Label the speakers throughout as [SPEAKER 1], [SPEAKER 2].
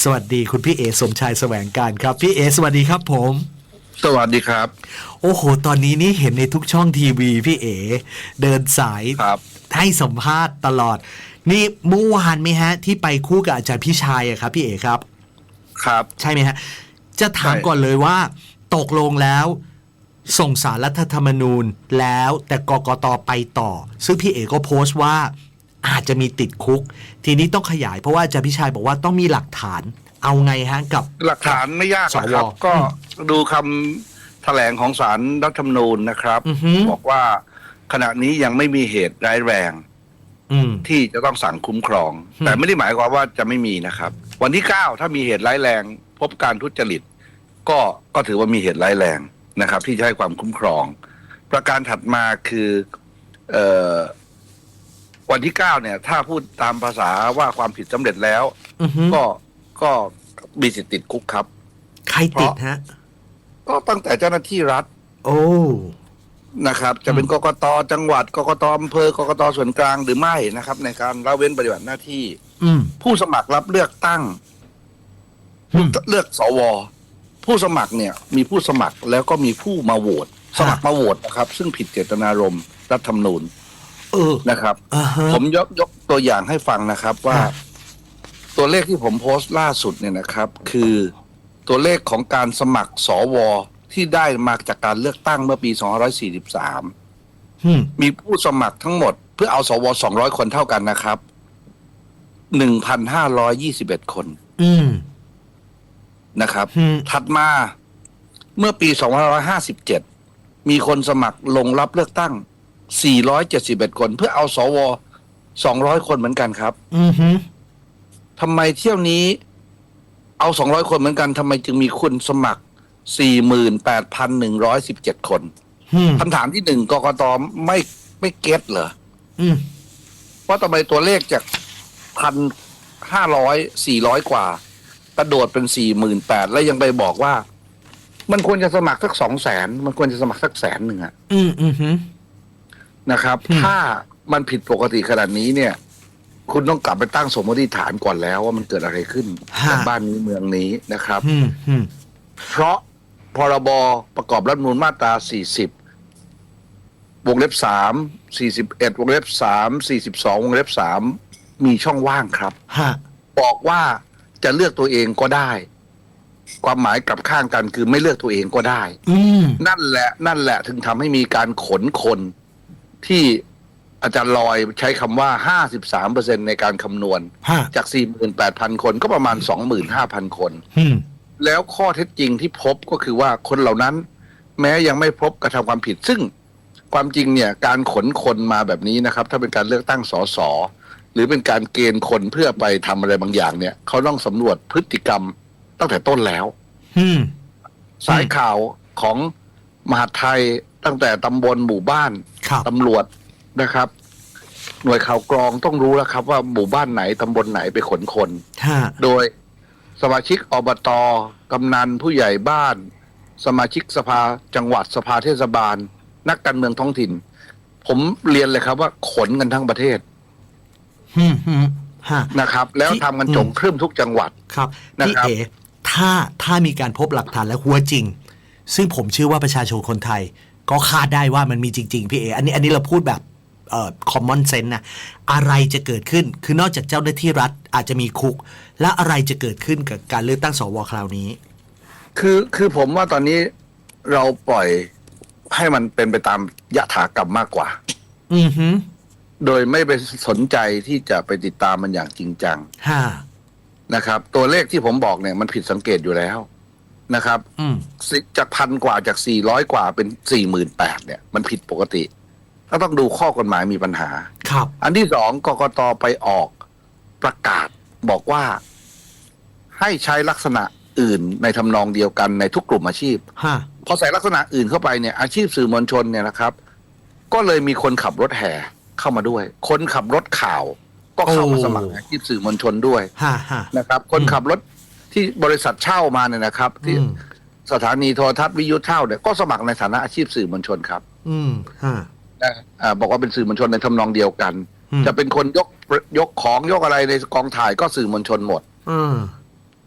[SPEAKER 1] สวัสดีคุณพี่เอสมชายแสวงการครับ พี่เอสวัสดีครับผม
[SPEAKER 2] สวัสดีครับ
[SPEAKER 1] โอ้โห ตอนนี้นี่เห็นในทุกช่องทีวีพี่เอ เดินสาย
[SPEAKER 2] ครับ
[SPEAKER 1] ให้สัมภาษณ์ตลอด นี่เมื่อวานไหมฮะ ที่ไปคู่กับอาจารย์พี่ชายอะครับ พี่เอครับ
[SPEAKER 2] ครับ
[SPEAKER 1] ใช่ไหมฮะ จะถาม
[SPEAKER 2] ใช่
[SPEAKER 1] ก่อนเลยว่า ตกลงแล้วส่งสารรัฐธรรมนูญแล้วแต่กกตไปต่อ ซึ่งพี่เอก็โพสต์ว่า อาจจะมีติดคุก ทีนี้ต้องขยายเพราะว่าอาจารย์พี่ชายบอกว่าต้องมีหลักฐานเอาไงฮะกับ
[SPEAKER 2] หลักฐานไม่ยากนะครับ
[SPEAKER 1] สว
[SPEAKER 2] ก็
[SPEAKER 1] อืม
[SPEAKER 2] ดูคำแถลงของศาลรัฐธรรมนูญนะครับ
[SPEAKER 1] อือฮึ
[SPEAKER 2] บอกว่าขณะนี้ยังไม่มีเหตุร้ายแรง
[SPEAKER 1] อืม
[SPEAKER 2] ที่จะต้องสั่งคุ้มครอง
[SPEAKER 1] อืม
[SPEAKER 2] แต่ไม่ได้หมายความว่าจะไม่มีนะครับ วันที่เก้าถ้ามีเหตุร้ายแรง พบการทุจริต ก็ก็ถือว่ามีเหตุร้ายแรงนะครับ ที่จะให้ความคุ้มครอง ประการถัดมาคือเอ่อ วันที่เก้าเนี่ย ถ้าพูดตามภาษาว่าความผิดสำเร็จแล้ว
[SPEAKER 1] อือฮึ
[SPEAKER 2] ก็ก็มีสิทธิ์ติดคุกครับ
[SPEAKER 1] ใครติดฮะ
[SPEAKER 2] ก็ตั้งแต่เจ้าหน้าที่รัฐ
[SPEAKER 1] โอ้
[SPEAKER 2] นะครับ จะเป็นกกตจังหวัดกกตอำเภอกกตส่วนกลางหรือไม่นะครับ ในการละเว้นปฏิบัติหน้าที่
[SPEAKER 1] อืม
[SPEAKER 2] ผู้สมัครรับเลือกตั้ง
[SPEAKER 1] อืม
[SPEAKER 2] เลือกสว ผู้สมัครเนี่ย มีผู้สมัครแล้วก็มีผู้มาโหวตสมัครมาโหวตนะครับ ซึ่งผิดเจตนารมณ์รัฐธรรมนูญ
[SPEAKER 1] เออ
[SPEAKER 2] นะครับ
[SPEAKER 1] อ่าฮะ
[SPEAKER 2] ผมยกยกตัวอย่างให้ฟังนะครับว่า
[SPEAKER 1] ครับ
[SPEAKER 2] ตัวเลขที่ผมโพสต์ล่าสุดเนี่ยนะครับ คือตัวเลขของการสมัครสวที่ได้มาจากการเลือกตั้งเมื่อปี 2543
[SPEAKER 1] อืม
[SPEAKER 2] มีผู้สมัครทั้งหมด เพื่อเอาสว 200 คนเท่ากันนะครับ 1,521 คน
[SPEAKER 1] อืม
[SPEAKER 2] นะครับ
[SPEAKER 1] อืม
[SPEAKER 2] ถัดมาเมื่อปี 2557 มีคนสมัครลงรับเลือกตั้ง 471 คน เพื่อเอาสว200 คนเหมือนกันครับ
[SPEAKER 1] อือฮึ
[SPEAKER 2] ทำไมเที่ยวนี้ เอา 200 คนเหมือนกันทำไมจึงมีคนสมัคร 48,117 คน
[SPEAKER 1] อืม
[SPEAKER 2] คำถามที่หนึ่งกกตไม่ไม่เก็ตเหรอ
[SPEAKER 1] อืม
[SPEAKER 2] ว่าทำไมตัวเลขจากพันห้าร้อยสี่ร้อยกว่า กระโดดเป็นสี่หมื่นแปดแล้วยังไปบอกว่า มันควรจะสมัครสักสองแสนมันควรจะสมัครสักแสนหนึ่งอะ
[SPEAKER 1] อืมอืมฮึ
[SPEAKER 2] นะครับ
[SPEAKER 1] อืม
[SPEAKER 2] ถ้ามันผิดปกติขนาดนี้เนี่ย คุณต้องกลับไปตั้งสมมติฐานก่อนแล้วว่ามันเกิดอะไรขึ้นกับบ้านนี้เมืองนี้นะครับ
[SPEAKER 1] อืมอืม
[SPEAKER 2] เพราะพรบประกอบรัฐธรรมนูญมาตรา 40 วงเล็บ 3 41 วงเล็บ 3 42 วงเล็บ 3 มีช่องว่างครับ
[SPEAKER 1] ฮะ
[SPEAKER 2] บอกว่าจะเลือกตัวเองก็ได้ ความหมายกลับข้างกันคือไม่เลือกตัวเองก็ได้
[SPEAKER 1] อืม
[SPEAKER 2] นั่นแหละ นั่นแหละถึงทำให้มีการขนคน ที่อาจารย์ลอยใช้คำว่า 53%ในการคำนวณ
[SPEAKER 1] ฮะ
[SPEAKER 2] จาก 48,000 คนก็ประมาณ 25,000 คน
[SPEAKER 1] อืม
[SPEAKER 2] แล้วข้อเท็จจริงที่พบก็คือว่าคนเหล่านั้น แม้ยังไม่พบกระทำความผิด ซึ่งความจริงเนี่ยการขนคนมาแบบนี้นะครับ ถ้าเป็นการเลือกตั้งสสหรือเป็นการเกณฑ์คนเพื่อไปทำอะไรบางอย่างเนี่ยเขาต้องสำรวจพฤติกรรมตั้งแต่ต้นแล้ว
[SPEAKER 1] อืม
[SPEAKER 2] สายข่าวของมหาดไทยตั้งแต่ตำบลหมู่บ้าน
[SPEAKER 1] ครับ
[SPEAKER 2] ตำรวจนะครับ หน่วยข่าวกรองต้องรู้แล้วครับ ว่าหมู่บ้านไหนตำบลไหนไปขนคน
[SPEAKER 1] ฮะ
[SPEAKER 2] โดยสมาชิกอบตกำนันผู้ใหญ่บ้าน สมาชิกสภาจังหวัดสภาเทศบาล นักการเมืองท้องถิ่น ผมเรียนเลยครับว่าขนกันทั้งประเทศ
[SPEAKER 1] อืมอืมฮะ
[SPEAKER 2] นะครับ แล้ว
[SPEAKER 1] ที่
[SPEAKER 2] ทำกันจงครึ่มทุกจังหวัด
[SPEAKER 1] ครับ
[SPEAKER 2] นะ
[SPEAKER 1] พี่
[SPEAKER 2] ครับ
[SPEAKER 1] เอถ้าถ้ามีการพบหลักฐานและหัวจริง ซึ่งผมเชื่อว่าประชาชนคนไทย ก็คาดได้ว่ามันมีจริง ๆ พี่เอ อันนี้อันนี้เราพูดแบบเอ่อ common sense นะอะไรจะเกิดขึ้นคือนอกจากเจ้าหน้าที่รัฐอาจจะมีคุก และอะไรจะเกิดขึ้นกับการเลือกตั้งสวคราวนี้
[SPEAKER 2] คือคือผมว่าตอนนี้เราปล่อยให้มันเป็นไปตามยถากรรมมากกว่า
[SPEAKER 1] อือฮึ
[SPEAKER 2] โดยไม่ไปสนใจที่จะไปติดตามมันอย่างจริงจัง
[SPEAKER 1] ฮะ
[SPEAKER 2] นะครับ ตัวเลขที่ผมบอกเนี่ยมันผิดสังเกตอยู่แล้ว นะครับ
[SPEAKER 1] อืม
[SPEAKER 2] สิจากพันกว่าจากสี่ร้อยกว่าเป็นสี่หมื่นแปดเนี่ย มันผิดปกติก็ต้องดูข้อกฎหมายมีปัญหา
[SPEAKER 1] ครับ
[SPEAKER 2] อันที่สองกกตไปออกประกาศบอกว่า ให้ใช้ลักษณะอื่นในทำนองเดียวกันในทุกกลุ่มอาชีพ
[SPEAKER 1] ฮะ
[SPEAKER 2] พอใส่ลักษณะอื่นเข้าไปเนี่ยอาชีพสื่อมวลชนเนี่ยนะครับ ก็เลยมีคนขับรถแห่เข้ามาด้วย คนขับรถข่าว ก็เข้ามา
[SPEAKER 1] โอ้
[SPEAKER 2] สมัครอาชีพสื่อมวลชนด้วย
[SPEAKER 1] ฮะฮะ
[SPEAKER 2] นะครับ คนขับรถ ที่บริษัทเช่ามาเนี่ยนะครับ ที่
[SPEAKER 1] อืม
[SPEAKER 2] สถานีโทรทัศน์วิทยุเช่าเนี่ยก็สมัครในฐานะอาชีพสื่อมวลชนครับ
[SPEAKER 1] อืมฮะ
[SPEAKER 2] นะอ่าบอกว่าเป็นสื่อมวลชนในทำนองเดียวกัน
[SPEAKER 1] อืม
[SPEAKER 2] จะเป็นคนยกยกของยกอะไรในกองถ่ายก็สื่อมวลชนหมด
[SPEAKER 1] อืม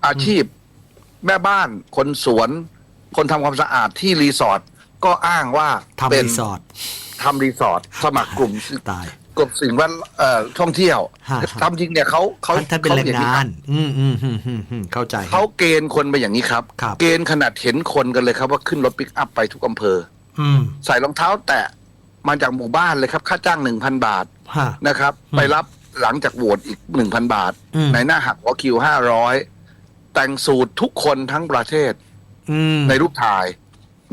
[SPEAKER 2] อาชีพแม่บ้านคนสวน คนทำความสะอาดที่รีสอร์ทก็อ้างว่า
[SPEAKER 1] ทำ
[SPEAKER 2] เป็น
[SPEAKER 1] รีสอร์ท
[SPEAKER 2] ทำรีสอร์ทสมัครกลุ่ม
[SPEAKER 1] ตาย
[SPEAKER 2] กลุ่มสิ่งแวดเอ่อท่องเที่ยว
[SPEAKER 1] ฮะ
[SPEAKER 2] ทำจริงเนี่ยเขาเขา
[SPEAKER 1] ท่านท่านเป็นแรง
[SPEAKER 2] ขอย่
[SPEAKER 1] งา
[SPEAKER 2] ครั
[SPEAKER 1] น
[SPEAKER 2] บ
[SPEAKER 1] อืมอืมอืมอืมอืมเข้าใจครับ
[SPEAKER 2] เขาเกณฑ์คนไปอย่างนี้ครับ
[SPEAKER 1] ครับ
[SPEAKER 2] เกณฑ์ขนาดเห็นคนกันเลยครับว่าขึ้นรถปิกอัพไปทุกอำเภอ
[SPEAKER 1] อืม
[SPEAKER 2] ใส่รองเท้าแตะมาจากหมู่บ้านเลยครับ ค่าจ้างหนึ่งพันบาท
[SPEAKER 1] ฮะ
[SPEAKER 2] นะครับ
[SPEAKER 1] อืม
[SPEAKER 2] ไปรับหลังจากโหวตอีกหนึ่งพันบาท
[SPEAKER 1] อืม
[SPEAKER 2] ในหน้าหักหัวคิวห้าร้อยแต่งสูตรทุกคนทั้งประเทศ
[SPEAKER 1] อืม
[SPEAKER 2] ในรูปถ่าย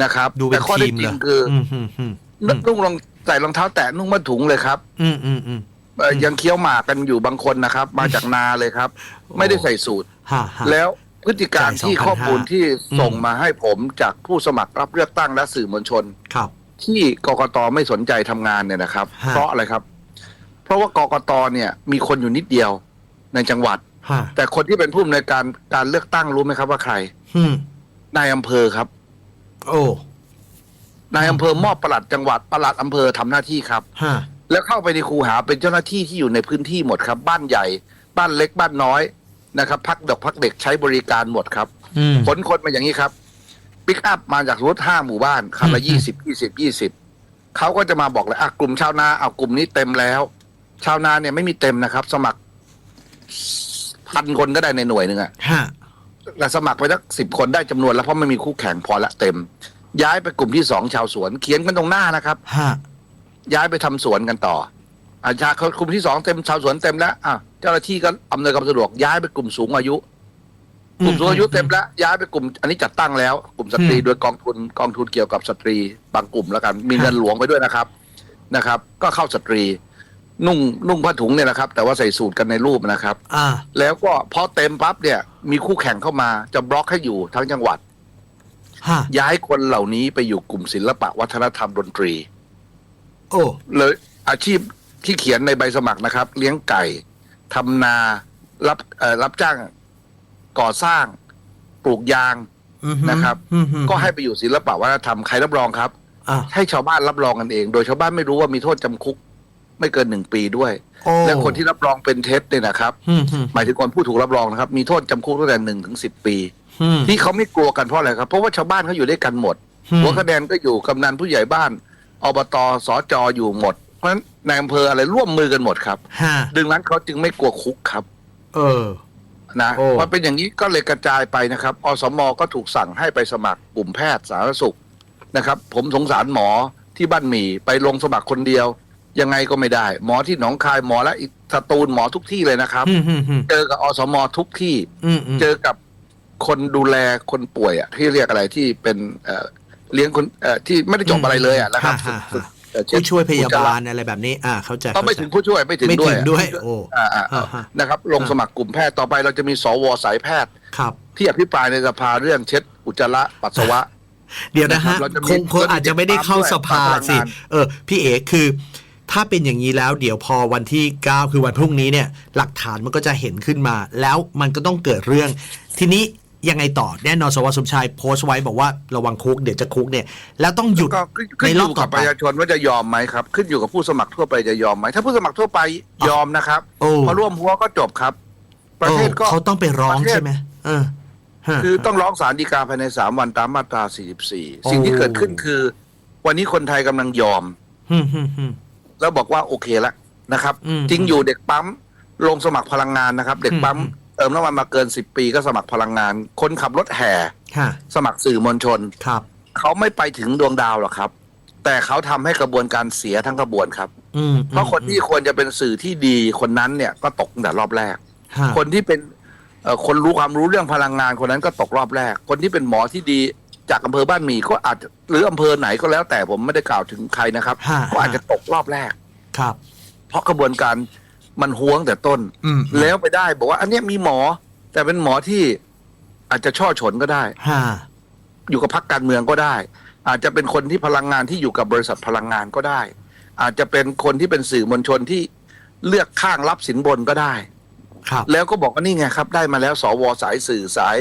[SPEAKER 2] นะครับ
[SPEAKER 1] ดูเป็
[SPEAKER 2] แต่
[SPEAKER 1] น
[SPEAKER 2] ข้อ
[SPEAKER 1] ที
[SPEAKER 2] เท็จ
[SPEAKER 1] ม
[SPEAKER 2] จริ
[SPEAKER 1] เล
[SPEAKER 2] ง
[SPEAKER 1] ย
[SPEAKER 2] คือ
[SPEAKER 1] อืมอืมอืมอืม
[SPEAKER 2] นุ่งรอง ใส่รองเท้าแตะนุ่งผ้าถุงเลยครับ
[SPEAKER 1] อืมอืมอืม
[SPEAKER 2] เอ่อยังเคี้ยวหมากกันอยู่บางคนนะครับ มาจากนาเลยครับ ไม่ได้ใส่สูตร
[SPEAKER 1] ฮะฮะ
[SPEAKER 2] แล้วพฤติการ
[SPEAKER 1] จ่าย
[SPEAKER 2] ที่
[SPEAKER 1] 2,500
[SPEAKER 2] ข้อมูลที่ส่ง
[SPEAKER 1] อืม
[SPEAKER 2] มาให้ผมจากผู้สมัครรับเลือกตั้งและสื่อมวลชน
[SPEAKER 1] ครับ
[SPEAKER 2] ที่กกตไม่สนใจทำงานเนี่ยนะครับ
[SPEAKER 1] ฮะ
[SPEAKER 2] เพราะอะไรครับ เพราะว่ากกตเนี่ย มีคนอยู่นิดเดียวในจังหวัด
[SPEAKER 1] ฮะ
[SPEAKER 2] แต่คนที่เป็นผู้อำนวยการการเลือกตั้งรู้ไหมครับว่าใคร
[SPEAKER 1] อืม
[SPEAKER 2] นายอำเภอครับ
[SPEAKER 1] โอ้
[SPEAKER 2] นายอำเภอมอบปลัดจังหวัดปลัดอำเภอทำหน้าที่ครับ
[SPEAKER 1] ฮะ
[SPEAKER 2] แล้วเข้าไปในคูหาเป็นเจ้าหน้าที่ที่อยู่ในพื้นที่หมดครับ บ้านใหญ่ บ้านเล็กบ้านน้อยนะครับ พักดอกพักเด็กใช้บริการหมดครับ
[SPEAKER 1] อืม
[SPEAKER 2] ขนคนมาอย่างนี้ครับปิกอัพมาจากรถห้าหมู่บ้านคันละ
[SPEAKER 1] อืม
[SPEAKER 2] ยี่สิบยี่สิบยี่สิบเขาก็จะมาบอกเลยอะกลุ่มชาวนาเอากลุ่มนี้เต็มแล้ว ชาวนาเนี่ยไม่มีเต็มนะครับ สมัครพันคนก็ได้ในหน่วยหนึ่งอะ
[SPEAKER 1] ฮะ
[SPEAKER 2] แต่สมัครไปสักสิบคนได้จำนวนแล้วเพราะไม่มีคู่แข่งพอละเต็ม ย้ายไปกลุ่มที่สองชาวสวน เขียนกันตรงหน้านะครับ
[SPEAKER 1] ฮะ
[SPEAKER 2] ย้ายไปทำสวนกันต่ออาชาเขากลุ่มที่สองเต็มชาวสวนเต็มแล้วอะเจ้าหน้าที่ก็อำนวยความสะดวกย้ายไปกลุ่มสูงอายุ กลุ่มสูงอายุเต็มแล้วย้ายไปกลุ่ม อันนี้จัดตั้งแล้ว กลุ่มสตรี
[SPEAKER 1] อืม
[SPEAKER 2] โดยกองทุนกองทุนเกี่ยวกับสตรีบางกลุ่มแล้วกัน มีเงินหลวงไปด้วยนะครับนะครับ ก็เข้าสตรี นุ่งนุ่งผ้าถุงเนี่ยนะครับ แต่ว่าใส่สูทกันในรูปนะครับ
[SPEAKER 1] อ่า
[SPEAKER 2] แล้วก็พอเต็มปั๊บเนี่ย มีคู่แข่งเข้ามาจะบล็อกให้อยู่ทั้งจังหวัด
[SPEAKER 1] ฮะ
[SPEAKER 2] ย้ายคนเหล่านี้ไปอยู่กลุ่มศิลปะวัฒนธรรมดนตรี
[SPEAKER 1] โอ้
[SPEAKER 2] เลยอาชีพที่เขียนในใบสมัครนะครับ เลี้ยงไก่ทำนารับเอ่อรับจ้างก่อสร้างปลูกยาง
[SPEAKER 1] อือฮึ
[SPEAKER 2] นะครับ
[SPEAKER 1] อือฮึ
[SPEAKER 2] ก็ให้ไปอยู่ศิลปะวัฒนธรรมใครรับรองครับ
[SPEAKER 1] อ่า
[SPEAKER 2] ให้ชาวบ้านรับรองกันเอง โดยชาวบ้านไม่รู้ว่ามีโทษจำคุก ไม่เกินหนึ่งปีด้วย
[SPEAKER 1] โอ้
[SPEAKER 2] และคนที่รับรองเป็นเท็จเนี่ยนะครับ
[SPEAKER 1] อืมอืม
[SPEAKER 2] หมายถึงคนผู้ถูกรับรองนะครับ มีโทษจำคุกตั้งแต่หนึ่งถึงสิบปี
[SPEAKER 1] อืม
[SPEAKER 2] ที่เขาไม่กลัวกันเพราะอะไรครับ เพราะว่าชาวบ้านเขาอยู่ด้วยกันหมด
[SPEAKER 1] อืม
[SPEAKER 2] หัวคะแนนก็อยู่กำนันผู้ใหญ่บ้านอบตสจอยู่หมด เพราะฉะนั้นในอำเภออะไรร่วมมือกันหมดครับ
[SPEAKER 1] ฮะ
[SPEAKER 2] ดังนั้นเขาจึงไม่กลัวคุกครับ
[SPEAKER 1] เออ
[SPEAKER 2] นะ
[SPEAKER 1] โอ้
[SPEAKER 2] พอเป็นอย่างนี้ก็เลยกระจายไปนะครับอสมก็ถูกสั่งให้ไปสมัครกลุ่มแพทย์สาธารณสุขนะครับ ผมสงสารหมอที่บ้านหมี่ไปลงสมัครคนเดียว ยังไงก็ไม่ได้ หมอที่หนองคายหมอและอีกสตูลหมอทุกที่เลยนะครับ
[SPEAKER 1] อืมอืมอืม
[SPEAKER 2] เจอกับอสมทุกที่
[SPEAKER 1] อืมอืม
[SPEAKER 2] เจอกับ คนดูแลคนป่วยอะที่เรียกอะไรที่เป็นเอ่อเลี้ยงคนเอ่อที่ไม่ได้จบอะไรเลยอะนะครับ
[SPEAKER 1] ฮะฮะ
[SPEAKER 2] ฝึกเอ่อเช่น
[SPEAKER 1] ผู้ช่วยพยา
[SPEAKER 2] อุจจระ
[SPEAKER 1] บาลอะไรแบบนี้ อ่า เข้าใจ
[SPEAKER 2] ต้องไม่
[SPEAKER 1] เข้าใจ
[SPEAKER 2] ถึงผู้ช่วยไม่ถึง
[SPEAKER 1] ไม่
[SPEAKER 2] ด้ว
[SPEAKER 1] ถึ
[SPEAKER 2] ย
[SPEAKER 1] งด้วย โอ้
[SPEAKER 2] อ่าอ่า
[SPEAKER 1] อ่าฮะ
[SPEAKER 2] นะครับ ลงสมัครกลุ่มแพทย์ต่อไปเราจะมีสวสายแพทย์
[SPEAKER 1] ครับ
[SPEAKER 2] ที่อภิปรายในสภาเรื่องเช็ดอุจจาระปัสสาวะ
[SPEAKER 1] เดี๋ยวนะฮะ
[SPEAKER 2] เราจะมี
[SPEAKER 1] คงคงอาจจะไม่ได้เข้าสภา
[SPEAKER 2] เราจะมี
[SPEAKER 1] สิ
[SPEAKER 2] พลังงาน
[SPEAKER 1] เออ พี่เอ๋คือ ถ้าเป็นอย่างนี้แล้ว เดี๋ยวพอวันที่ 9 คือวันพรุ่งนี้เนี่ย หลักฐานมันก็จะเห็นขึ้นมา แล้วมันก็ต้องเกิดเรื่อง ทีนี้ ยังไงต่อแน่นอนสวสมชายโพสต์ไว้บอกว่าระวังคุกเดี๋ยวจะคุกเนี่ย แล้วต้องหยุด
[SPEAKER 2] ก็ขึ้นขึ้น
[SPEAKER 1] ใน
[SPEAKER 2] อ
[SPEAKER 1] รอบ
[SPEAKER 2] ยู่
[SPEAKER 1] ต่
[SPEAKER 2] กั
[SPEAKER 1] อบไป
[SPEAKER 2] ประชาชนว่าจะยอมไหมครับ ขึ้นอยู่กับผู้สมัครทั่วไปจะยอมไหมถ้าผู้สมัครทั่วไปยอมนะครับ
[SPEAKER 1] โอ้
[SPEAKER 2] พอร่วมหัวก็จบครับ ประเทศก็
[SPEAKER 1] โอ้เขาต้องไปร้อง
[SPEAKER 2] ประเทศ
[SPEAKER 1] ใช่ไหมเออฮะ
[SPEAKER 2] คือต้องร้องศาลฎีกาภายในสามวันตามมาตรา 44 สิ่งที่
[SPEAKER 1] โอ้
[SPEAKER 2] เกิดขึ้นคือ วันนี้คนไทยกำลังยอม
[SPEAKER 1] ฮึมฮึมฮึม
[SPEAKER 2] แล้วบอกว่าโอเคแล้วนะครับ
[SPEAKER 1] อืม
[SPEAKER 2] จริงอยู่เด็กปั๊มลงสมัครพลังงานนะครับ เด็กปั๊ม
[SPEAKER 1] อืม
[SPEAKER 2] เติมน้ำมันมาเกิน10ปีก็สมัครพลังงาน คนขับรถแห่
[SPEAKER 1] ฮะ
[SPEAKER 2] สมัครสื่อมวลชน
[SPEAKER 1] ครับ
[SPEAKER 2] เขาไม่ไปถึงดวงดาวหรอกครับ แต่เขาทำให้กระบวนการเสียทั้งกระบวนครับ
[SPEAKER 1] อืม
[SPEAKER 2] เพราะคนที่ควรจะเป็นสื่อที่ดีคนนั้นเนี่ยก็ตกตั้งแต่รอบแรก
[SPEAKER 1] ฮะ
[SPEAKER 2] คนที่เป็นเอ่อคนรู้ความรู้เรื่องพลังงานคนนั้นก็ตกรอบแรก คนที่เป็นหมอที่ดีจากอำเภอบ้านหมี่ก็อาจจะหรืออำเภอไหนก็แล้วแต่ผมไม่ได้กล่าวถึงใครนะครับ
[SPEAKER 1] ฮะ
[SPEAKER 2] ก็อาจจะตกรอบแรก
[SPEAKER 1] ครับ
[SPEAKER 2] เพราะกระบวนการ มันห่วงแต่ต้น
[SPEAKER 1] อืม
[SPEAKER 2] แล้วไปได้บอกว่า อันเนี้ยมีหมอ แต่เป็นหมอที่อาจจะช่อฉนก็ได้
[SPEAKER 1] ฮะ
[SPEAKER 2] อยู่กับพรรคการเมืองก็ได้ อาจจะเป็นคนที่พลังงานที่อยู่กับบริษัทพลังงานก็ได้ อาจจะเป็นคนที่เป็นสื่อมวลชนที่เลือกข้างรับสินบนก็ได้
[SPEAKER 1] ครับ
[SPEAKER 2] แล้วก็บอกว่านี่ไงครับ ได้มาแล้วสวสายสื่อสาย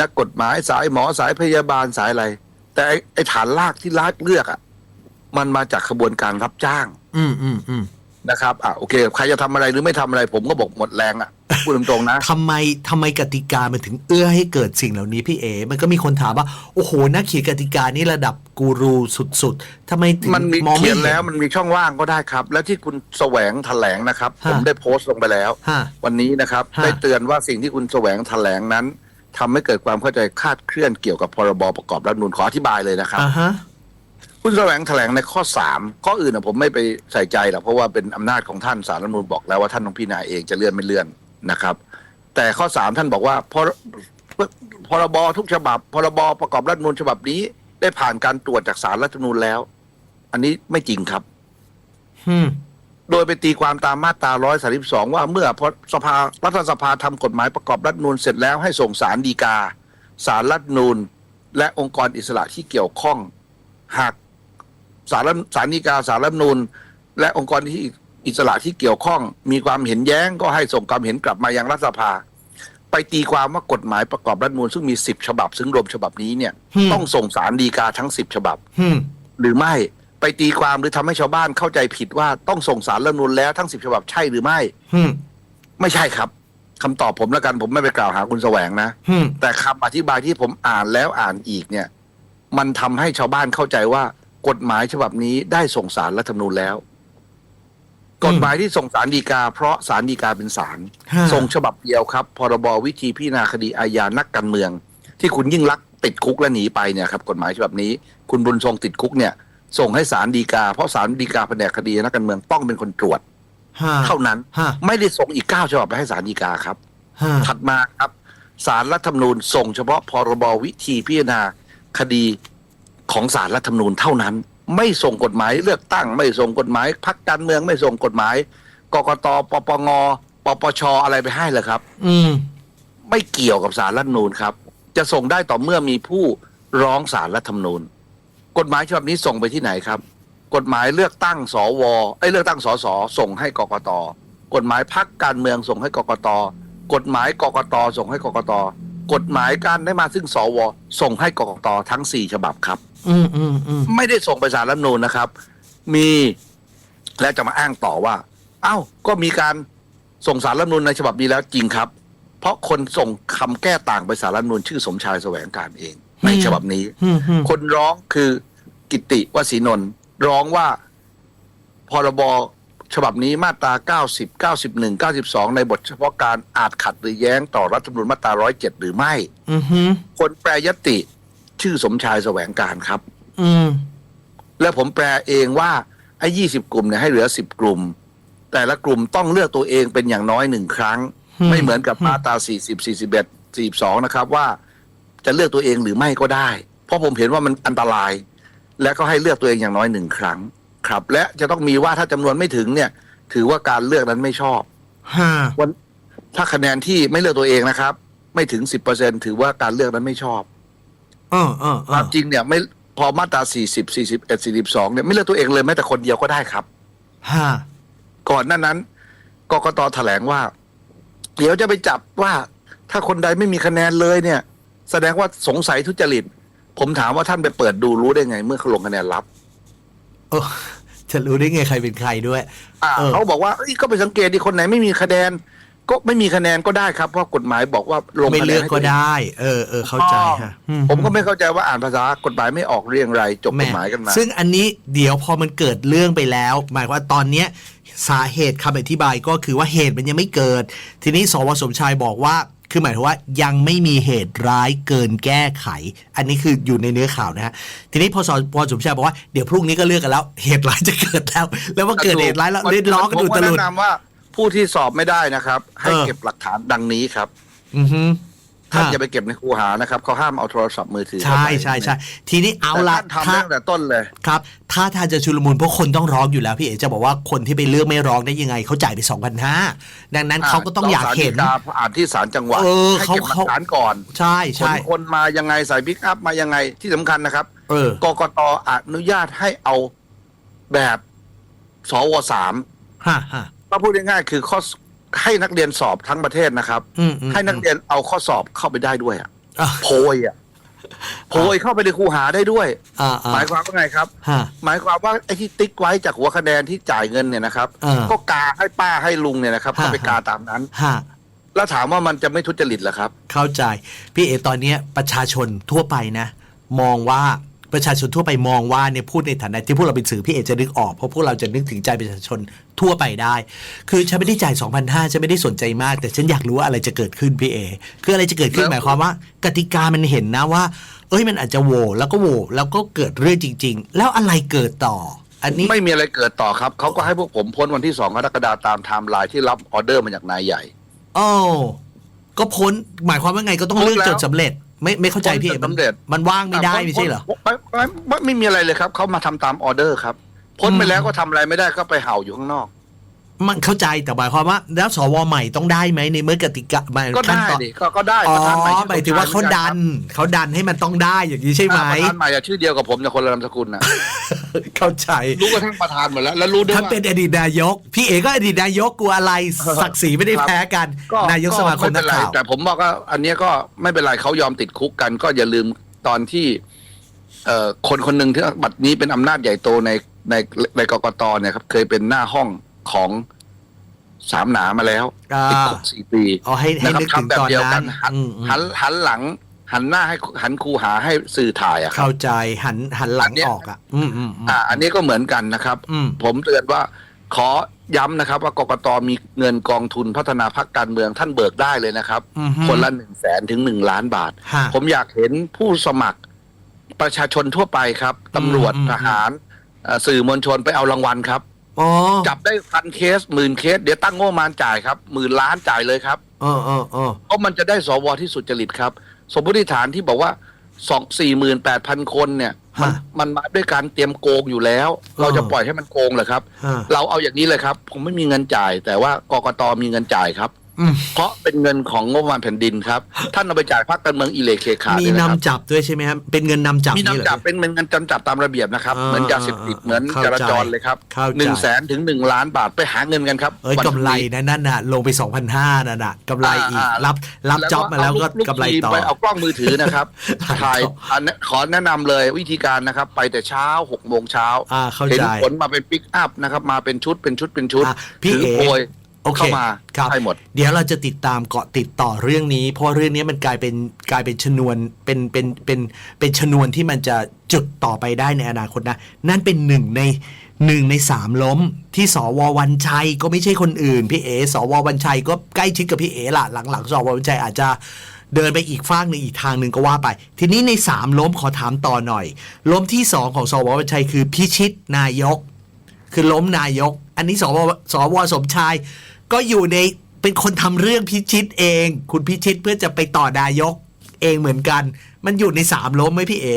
[SPEAKER 2] นักกฎหมายสายหมอสายพยาบาลสายอะไร แต่ไอ้ไอ้ฐานลากที่รัฐเลือกอะมันมาจากขบวนการรับจ้าง
[SPEAKER 1] อืมอืมอืม
[SPEAKER 2] นะครับอะโอเค ใครจะทำอะไรหรือไม่ทำอะไร ผมก็บอกหมดแรงอะพูดตรงๆนะ
[SPEAKER 1] ทำไมทำไมกติกามันถึงเอื้อให้เกิดสิ่งเหล่านี้พี่เอ มันก็มีคนถามว่า โอ้โหนักเขียนกติกานี่ระดับกูรูสุดๆทำไมถึง
[SPEAKER 2] มันมี
[SPEAKER 1] มอง
[SPEAKER 2] เขี
[SPEAKER 1] ไม่
[SPEAKER 2] ยน
[SPEAKER 1] เห็น
[SPEAKER 2] แล้วมันมีช่องว่างก็ได้ครับ และที่คุณแสวงแถลงนะครับ
[SPEAKER 1] ฮะ
[SPEAKER 2] ผมได้โพสต์ลงไปแล้ว
[SPEAKER 1] ฮะ
[SPEAKER 2] วันนี้นะครับ
[SPEAKER 1] ฮะ
[SPEAKER 2] ได้เตือนว่าสิ่งที่คุณแสวงแถลงนั้นทำให้เกิดความเข้าใจคลาดเคลื่อนเกี่ยวกับพรบประกอบรัฐธรรมนูญขออธิบายเลยนะครับ
[SPEAKER 1] อ่าฮะ
[SPEAKER 2] คุณแสวงแถลงในข้อสามข้ออื่นนะผมไม่ไปใส่ใจหรอกเพราะว่าเป็นอำนาจของท่านสารรัฐธรรมนูญบอกแล้วว่าท่านต้องพิจารณาเองจะเลื่อนไม่เลื่อนนะครับ แต่ข้อสามท่านบอกว่าพรพรบทุกฉบับ พรบประกอบรัฐธรรมนูญฉบับนี้ ได้ผ่านการตรวจจากสารรัฐธรรมนูญแล้ว อันนี้ไม่จริงครับ
[SPEAKER 1] อืม
[SPEAKER 2] โดยไปตีความตามมาตรา 132 ว่าเมื่อพสภารัฐสภาทำกฎหมายประกอบรัฐธรรมนูญเสร็จแล้วให้ส่งสารดีกา สารรัฐธรรมนูญและองค์กรอิสระที่เกี่ยวข้อง หาก สารรัฐสารดีกาสารรัฐธรรมนูญและองค์กรที่อิสระที่เกี่ยวข้อง มีความเห็นแย้งก็ให้ส่งความเห็นกลับมายังรัฐสภา ไปตีความว่ากฎหมายประกอบรัฐธรรมนูญซึ่งมี10ฉบับ ซึ่งรวมฉบับนี้เนี่ย
[SPEAKER 1] อืม
[SPEAKER 2] ต้องส่งสารดีกาทั้ง10ฉบับ
[SPEAKER 1] อืม
[SPEAKER 2] หรือไม่ไปตีความหรือทำให้ชาวบ้านเข้าใจผิดว่าต้องส่งสารรัฐธรรมนูญแล้วทั้งสิบฉบับใช่หรือไม่
[SPEAKER 1] อืม
[SPEAKER 2] ไม่ใช่ครับคำตอบผมแล้วกันผมไม่ไปกล่าวหาคุณแสวงนะ
[SPEAKER 1] อืม
[SPEAKER 2] แต่คำอธิบายที่ผมอ่านแล้วอ่านอีกเนี่ย มันทำให้ชาวบ้านเข้าใจว่า กฎหมายฉบับนี้ได้ส่งสารรัฐธรรมนูญแล้ว กฎหมายที่ส่งสารดีกา เพราะสารดีกาเป็นสาร
[SPEAKER 1] ฮะ
[SPEAKER 2] ส่งฉบับเดียวครับพรบวิธีพิจารณาคดีอาญานักการเมือง ที่คุณยิ่งลักษณ์ติดคุกและหนีไปเนี่ยครับ กฎหมายฉบับนี้ คุณบุญทรงติดคุกเนี่ย ส่งให้ศาลฎีกา เพราะศาลฎีกาแผนกคดีนักการเมืองต้องเป็นคนตรวจ
[SPEAKER 1] ฮะ
[SPEAKER 2] เท่านั้น
[SPEAKER 1] ฮะ
[SPEAKER 2] ไม่ได้ส่งอีกเก้าฉบับไปให้ศาลฎีกาครับ
[SPEAKER 1] ฮะ
[SPEAKER 2] ถัดมาครับศาลรัฐธรรมนูญส่งเฉพาะพรบวิธีพิจารณาคดี ของศาลรัฐธรรมนูญเท่านั้น ไม่ส่งกฎหมายเลือกตั้ง ไม่ส่งกฎหมายพักการเมืองไม่ส่งกฎหมายกกตปปงปปชอะไรไปให้เลยครับ
[SPEAKER 1] อืม
[SPEAKER 2] ไม่เกี่ยวกับสารรัฐธรรมนูญครับ จะส่งได้ต่อเมื่อมีผู้ร้องสารรัฐธรรมนูญ กฎหมายฉบับนี้ส่งไปที่ไหนครับ กฎหมายเลือกตั้งสวไอ้ยเลือกตั้งสสส่งให้กกตกฎหมายพักการเมืองส่งให้กกตกฎหมายกกตส่งให้กกตกฎหมายการได้มาซึ่งสว ส่งให้กกตทั้งสี่ฉบับครับ
[SPEAKER 1] อืมอืมอืม
[SPEAKER 2] ไม่ได้ส่งไปสารรัฐธรรมนูญนะครับ มีและจะมาอ้างต่อว่า เอ้า ก็มีการส่งสารรัฐธรรมนูญในฉบับนี้แล้วจริงครับ เพราะคนส่งคำแก้ต่างไปสารรัฐธรรมนูญชื่อสมชายแสวงการเอง ในฉบับนี้
[SPEAKER 1] อืมอืม
[SPEAKER 2] คนร้องคือกิติวสีนนท์ร้องว่าพรบฉบับนี้มาตรา 90 91 92 ในบทเฉพาะการอาจขัดหรือแย้งต่อรัฐธรรมนูญมาตรา 107 หรือไม่
[SPEAKER 1] อืมฮึ
[SPEAKER 2] คนแปรยติ ชื่อสมชายแสวงการครับ
[SPEAKER 1] อืม
[SPEAKER 2] และผมแปลเองว่าไอ้ยี่สิบกลุ่มเนี่ยให้เหลือสิบกลุ่ม แต่ละกลุ่มต้องเลือกตัวเองเป็นอย่างน้อยหนึ่งครั้ง
[SPEAKER 1] อืม
[SPEAKER 2] ไม่เหมือนกับมาตราสี่สิบสี่สิบเอ็ดสี่สองนะครับว่า จะเลือกตัวเองหรือไม่ก็ได้ เพราะผมเห็นว่ามันอันตราย และก็ให้เลือกตัวเองอย่างน้อยหนึ่งครั้ง ครับ และจะต้องมีว่าถ้าจำนวนไม่ถึงเนี่ย ถือว่าการเลือกนั้นไม่ชอบ
[SPEAKER 1] ฮะ
[SPEAKER 2] วันถ้าคะแนนที่ไม่เลือกตัวเองนะครับ ไม่ถึงสิบเปอร์เซ็นถือว่าการเลือกนั้นไม่ชอบ
[SPEAKER 1] เออเออเอ
[SPEAKER 2] ควา
[SPEAKER 1] อ
[SPEAKER 2] มจริงเนี่ยไม่พอมาตรา 40 41 42เนี่ยไม่เลือกตัวเองเลยแม้แต่คนเดียวก็ได้ครับ
[SPEAKER 1] ฮะ
[SPEAKER 2] ก่อนหน้านั้นกกตแถลงว่า เดี๋ยวจะไปจับว่าถ้าคนใดไม่มีคะแนนเลยเนี่ย แสดงว่าสงสัยทุจริต ผมถามว่าท่านไปเปิดดูรู้ได้ไง เมื่อเขาลงคะแนนรับ
[SPEAKER 1] เออจะรู้ได้ไงใครเป็นใครด้วย
[SPEAKER 2] อ่า
[SPEAKER 1] เออ
[SPEAKER 2] เขาบอกว่าเอ้ยก็ไปสังเกตดิคนไหนไม่มีคะแนน ก็ไม่มีคะแนนก็ได้ครับเพราะกฎหมายบอกว่าลง
[SPEAKER 1] ไม่
[SPEAKER 2] คะแน
[SPEAKER 1] เลื
[SPEAKER 2] น
[SPEAKER 1] อก
[SPEAKER 2] ให้
[SPEAKER 1] ก็
[SPEAKER 2] ตัวเอง
[SPEAKER 1] ได้ เออเออเข้าใจฮะอื
[SPEAKER 2] ผมก็ไม่เข้าใจว่าอ่านภาษากฎหมายไม่ออกเรียงไรจบกฎหมายกันมา
[SPEAKER 1] ซึ่งอันนี้เดี๋ยวพอมันเกิดเรื่องไปแล้ว หมายความว่าตอนเนี้ยสาเหตุคำอธิบายก็คือว่าเหตุมันยังไม่เกิด ทีนี้สวสมชายบอกว่า คือหมายถึงว่ายังไม่มีเหตุร้ายเกินแก้ไข อันนี้คืออยู่ในเนื้อข่าวนะฮะทีนี้พอสพอสมชายบอกว่าเดี๋ยวพรุ่งนี้ก็เลือกกันแล้ว เหตุร้ายจะเกิดแล้ว แล้วว่าเกิดเหตุร้ายแล้วเล่นล้อกัน
[SPEAKER 2] ผม
[SPEAKER 1] ดู
[SPEAKER 2] ก็
[SPEAKER 1] ตะลุด
[SPEAKER 2] แนะนำว่า ผู้ที่สอบไม่ได้นะครับ ให้
[SPEAKER 1] เออ
[SPEAKER 2] เก็บหลักฐานดังนี้ครับ
[SPEAKER 1] อือฮึ
[SPEAKER 2] ท่าน
[SPEAKER 1] ฮะ
[SPEAKER 2] อย่าไปเก็บในคูหานะครับเขาห้ามเอาโทรศัพท์มือถือ
[SPEAKER 1] ใช่ใช่ใช่ทีนี้เอา
[SPEAKER 2] เอา
[SPEAKER 1] ละ
[SPEAKER 2] ละทำตั้งแต่ต้นเลย
[SPEAKER 1] ครับ ถ้าทานจะชุลมุนเพราะคนต้องร้องอยู่แล้วพี่เอ๋จะบอกว่าคนที่ไปเลือกไม่ร้องได้ยังไงเขาจ่ายไปสองพันห้าดังนั้นเขาก็ต้องอยากเห็น
[SPEAKER 2] ศลฎีกาอ่านที่ศาลจังหวัด
[SPEAKER 1] เออ
[SPEAKER 2] ให้
[SPEAKER 1] เขา
[SPEAKER 2] เก็บหลั
[SPEAKER 1] เขา
[SPEAKER 2] กฐานก่อน
[SPEAKER 1] ใช่
[SPEAKER 2] ขน
[SPEAKER 1] ใช่
[SPEAKER 2] คนมายังไงใส่บิ๊กอัพมายังไงที่สำคัญนะครับ
[SPEAKER 1] เออก
[SPEAKER 2] กตอนุญาตให้เอาแบบสวสาม
[SPEAKER 1] ฮะฮะ
[SPEAKER 2] ก็พูดง่ายๆคือข้อให้นักเรียนสอบทั้งประเทศนะครับ
[SPEAKER 1] อืมอืม
[SPEAKER 2] ให้นักเรียนเอาข้อสอบเข้าไปได้ด้วยอะ
[SPEAKER 1] อะ
[SPEAKER 2] โพยอะโผล่เข้าไปในคูหาได้ด้วย
[SPEAKER 1] อ่าอ่า
[SPEAKER 2] หมายความว่าไงครับ
[SPEAKER 1] ฮะ
[SPEAKER 2] หมายความว่าไอ้ที่ติ๊กไว้จากหัวคะแนนที่จ่ายเงินเนี่ยนะครับ
[SPEAKER 1] อ่า
[SPEAKER 2] ก็กาให้ป้าให้ลุงเนี่ยนะครับ
[SPEAKER 1] ฮะ
[SPEAKER 2] ก็ไปกาตามนั้น
[SPEAKER 1] ฮะ
[SPEAKER 2] แล้วถามว่ามันจะไม่ทุจริตเหรอครับ
[SPEAKER 1] เข้าใจ พี่เอตอนเนี้ยประชาชนทั่วไปนะ มองว่า ประชาชนทั่วไปมองว่าเนี่ยพูดในฐานะที่พวกเราเป็นสื่อพี่เอจะนึกออกเพราะพวกเราจะนึกถึงใจประชาชนทั่วไปได้ คือฉันไม่ได้จ่าย2,500ฉันไม่ได้สนใจมาก แต่ฉันอยากรู้ว่าอะไรจะเกิดขึ้นพี่เอคืออะไรจะเกิดขึ้น
[SPEAKER 2] แล้ว
[SPEAKER 1] หมายความว่า กติกามันเห็นนะว่า เอ้ยมันอาจจะโหวแล้วก็โหวแล้วก็เกิดเรื่องจริง ๆ แล้วอะไรเกิดต่ออันนี้
[SPEAKER 2] ไม่มีอะไรเกิดต่อครับเขาก็ให้พวกผมพ้นวันที่สองกรกฎาคมตามไทม์ไลน์ที่รับออเดอร์มาจากนายใหญ่
[SPEAKER 1] โอ้ก็พ้นหมายความว่าไงก็ต้อง
[SPEAKER 2] พ้น
[SPEAKER 1] เลือก
[SPEAKER 2] แล้ว
[SPEAKER 1] จดสำเร็จ ไม่ไม่เข้าใจพี่เอ
[SPEAKER 2] พ้นจด
[SPEAKER 1] มัน
[SPEAKER 2] สำเร็จ
[SPEAKER 1] มันว่างไม่ได้ไม่ใช่เหรอ
[SPEAKER 2] ไม่ไม่ไม่ไม่มีอะไรเลยครับ เขามาทำตามออเดอร์ครับ พ้นไป
[SPEAKER 1] อืม
[SPEAKER 2] แล้วก็ทำอะไรไม่ได้ก็ไปเห่าอยู่ข้างนอก
[SPEAKER 1] มันเข้าใจแต่หมายความว่า แล้วสวใหม่ต้องได้ไหมในเมื่อกติกาหมาย
[SPEAKER 2] ก็
[SPEAKER 1] ขั้น
[SPEAKER 2] ได้
[SPEAKER 1] ตอน
[SPEAKER 2] ดิก็ก็ได้
[SPEAKER 1] อ๋อ
[SPEAKER 2] ประธานใหม่
[SPEAKER 1] หมายถึงว่าเขาดันเขาดันให้มันต้องได้อย่างนี้ใช่ไหม
[SPEAKER 2] ประธานใหม่อะชื่อเดียวกับผมแต่คนละนามสกุลนะ
[SPEAKER 1] เข้าใจ
[SPEAKER 2] รู้กระทั่งประธานหมดแล้วแล้วรู้ด้วย
[SPEAKER 1] ท่าน
[SPEAKER 2] ว่า
[SPEAKER 1] เป็นอดีตนายก พี่เอก็อดีตนายกกลัวอะไรศักดิ์ศรีไม่ได้
[SPEAKER 2] ครับ
[SPEAKER 1] แพ้กัน
[SPEAKER 2] ก็
[SPEAKER 1] นายกสมาคม
[SPEAKER 2] ไเป็
[SPEAKER 1] นัก
[SPEAKER 2] ไร
[SPEAKER 1] ข่าว
[SPEAKER 2] แต่ผมบอกว่าอันเนี้ยก็ไม่เป็นไรเขายอมติดคุกกัน ก็อย่าลืมตอนที่เอ่อคนคนหนึ่งที่บัดนี้เป็นอำนาจใหญ่โตในในในกกตเนี่ยครับเคยเป็นหน้าห้องของ สามหนามาแล้ว
[SPEAKER 1] อ่า
[SPEAKER 2] ติดคุกสี่ปี
[SPEAKER 1] เอาให้ให้
[SPEAKER 2] นะครับ
[SPEAKER 1] นึกถึง
[SPEAKER 2] ทำแบบ
[SPEAKER 1] ตอน
[SPEAKER 2] เดียว
[SPEAKER 1] นั้
[SPEAKER 2] กันนหัน
[SPEAKER 1] อืมอืม
[SPEAKER 2] หันหันหลัง หันหน้าให้หันคูหาให้สื่อถ่ายอะครับ
[SPEAKER 1] เข้าใจหันหันหลัง
[SPEAKER 2] อันเนี้ย
[SPEAKER 1] ออกอะอืมอืมอืม
[SPEAKER 2] อ่า อันนี้ก็เหมือนกันนะครับ
[SPEAKER 1] อืม
[SPEAKER 2] ผมเตือนว่าขอย้ำนะครับ ว่ากกตมีเงินกองทุนพัฒนาพรรคการเมืองท่านเบิกได้เลยนะครับ
[SPEAKER 1] อืม
[SPEAKER 2] คนละหนึ่งแสนถึงหนึ่งล้านบาท
[SPEAKER 1] ฮะ
[SPEAKER 2] ผมอยากเห็นผู้สมัครประชาชนทั่วไปครับตำรวจ
[SPEAKER 1] อืม
[SPEAKER 2] ทหารเอ่อสื่อมวลชนไปเอารางวัลครับ
[SPEAKER 1] อ๋อ
[SPEAKER 2] จับได้พันเคสหมื่นเคส เดี๋ยวตั้งงบประมาณจ่ายครับหมื่นล้านจ่ายเลยครับ
[SPEAKER 1] เออเออเออ
[SPEAKER 2] เพราะมันจะได้สวที่สุจริตครับ สมมติฐานที่บอกว่าสองสี่หมื่นแปดพันคนเนี่ยมัน
[SPEAKER 1] ฮะ
[SPEAKER 2] มันมาด้วยการเตรียมโกงอยู่แล้ว เราจะ
[SPEAKER 1] เออ
[SPEAKER 2] ปล่อยให้มันโกงเหรอครับ
[SPEAKER 1] ฮะ
[SPEAKER 2] เราเอาอย่างนี้เลยครับ ผมไม่มีเงินจ่าย แต่ว่ากกตมีเงินจ่ายครับ
[SPEAKER 1] อืม
[SPEAKER 2] เพราะเป็นเงินของงบประมาณแผ่นดินครับ ท่านเอาไปจ่ายพรรคการเมืองอิเลเคขา
[SPEAKER 1] มี
[SPEAKER 2] เลยนะครับ
[SPEAKER 1] นำจับด้วยใช่ไหมครับเป็นเงินนำจับ
[SPEAKER 2] มี
[SPEAKER 1] นี่เหรอ
[SPEAKER 2] นำจับเป็นเงินจำจับตามระเบียบนะครับ
[SPEAKER 1] อ่า
[SPEAKER 2] เหมือนยาเสพติดเหมือน
[SPEAKER 1] เข้า
[SPEAKER 2] จราจร
[SPEAKER 1] ใจ
[SPEAKER 2] เลยครับ
[SPEAKER 1] เข้าใจ
[SPEAKER 2] หนึ่งแสนถึงหนึ่งล้านบาทไปหาเงินกันครับ
[SPEAKER 1] เอ้ย
[SPEAKER 2] วัน
[SPEAKER 1] กำไร
[SPEAKER 2] นี้
[SPEAKER 1] นะนั่นน่ะ ลงไปสองพันห้านั่นน่ะกำไรอีก
[SPEAKER 2] อ่าอ่า
[SPEAKER 1] รับรับจ็อบมาแล้วก็
[SPEAKER 2] เลู
[SPEAKER 1] กำไร
[SPEAKER 2] ทีม
[SPEAKER 1] ต่อ
[SPEAKER 2] ไปเอากล้องมือถือนะครับ
[SPEAKER 1] ถ่า
[SPEAKER 2] ถ่ายย
[SPEAKER 1] ต่อ
[SPEAKER 2] อันนี้ขอแนะนำเลยวิธีการนะครับ ไปแต่เช้าหกโมงเช้า
[SPEAKER 1] อ่าเข้า
[SPEAKER 2] เห็น
[SPEAKER 1] ใจ
[SPEAKER 2] ผลมาเป็นปิกอัพนะครับ มาเป็นชุดเป็นชุดเป็นชุด
[SPEAKER 1] อะพี่
[SPEAKER 2] ถื
[SPEAKER 1] เอ๋
[SPEAKER 2] โพย
[SPEAKER 1] โอเค
[SPEAKER 2] เข้ามา
[SPEAKER 1] ครับ
[SPEAKER 2] ให้หมด
[SPEAKER 1] เดี๋ยวเราจะติดตามเกาะติดต่อเรื่องนี้ เพราะเรื่องนี้มันกลายเป็นกลายเป็นชนวนเป็นเป็นเป็นเป็นชนวนที่มันจะจุดต่อไปได้ในอนาคตนะ นั่นเป็นหนึ่งในหนึ่งในสามล้มที่สววันชัยก็ไม่ใช่คนอื่นพี่เอสววันชัยก็ใกล้ชิดกับพี่เอล่ะหลังๆสววันชัยอาจจะเดินไปอีกฟากหนึ่งอีกทางหนึ่งก็ว่าไป ทีนี้ในสามล้มขอถามต่อหน่อย ล้มที่สองของสววันชัยคือพิชิตนายก คือล้มนายก อันนี้สวสวสมชาย ก็อยู่ในเป็นคนทำเรื่องพิชิตเอง คุณพิชิตเพื่อจะไปต่อนายกเองเหมือนกัน มันอยู่ในสามล้มไหมพี่เอ๋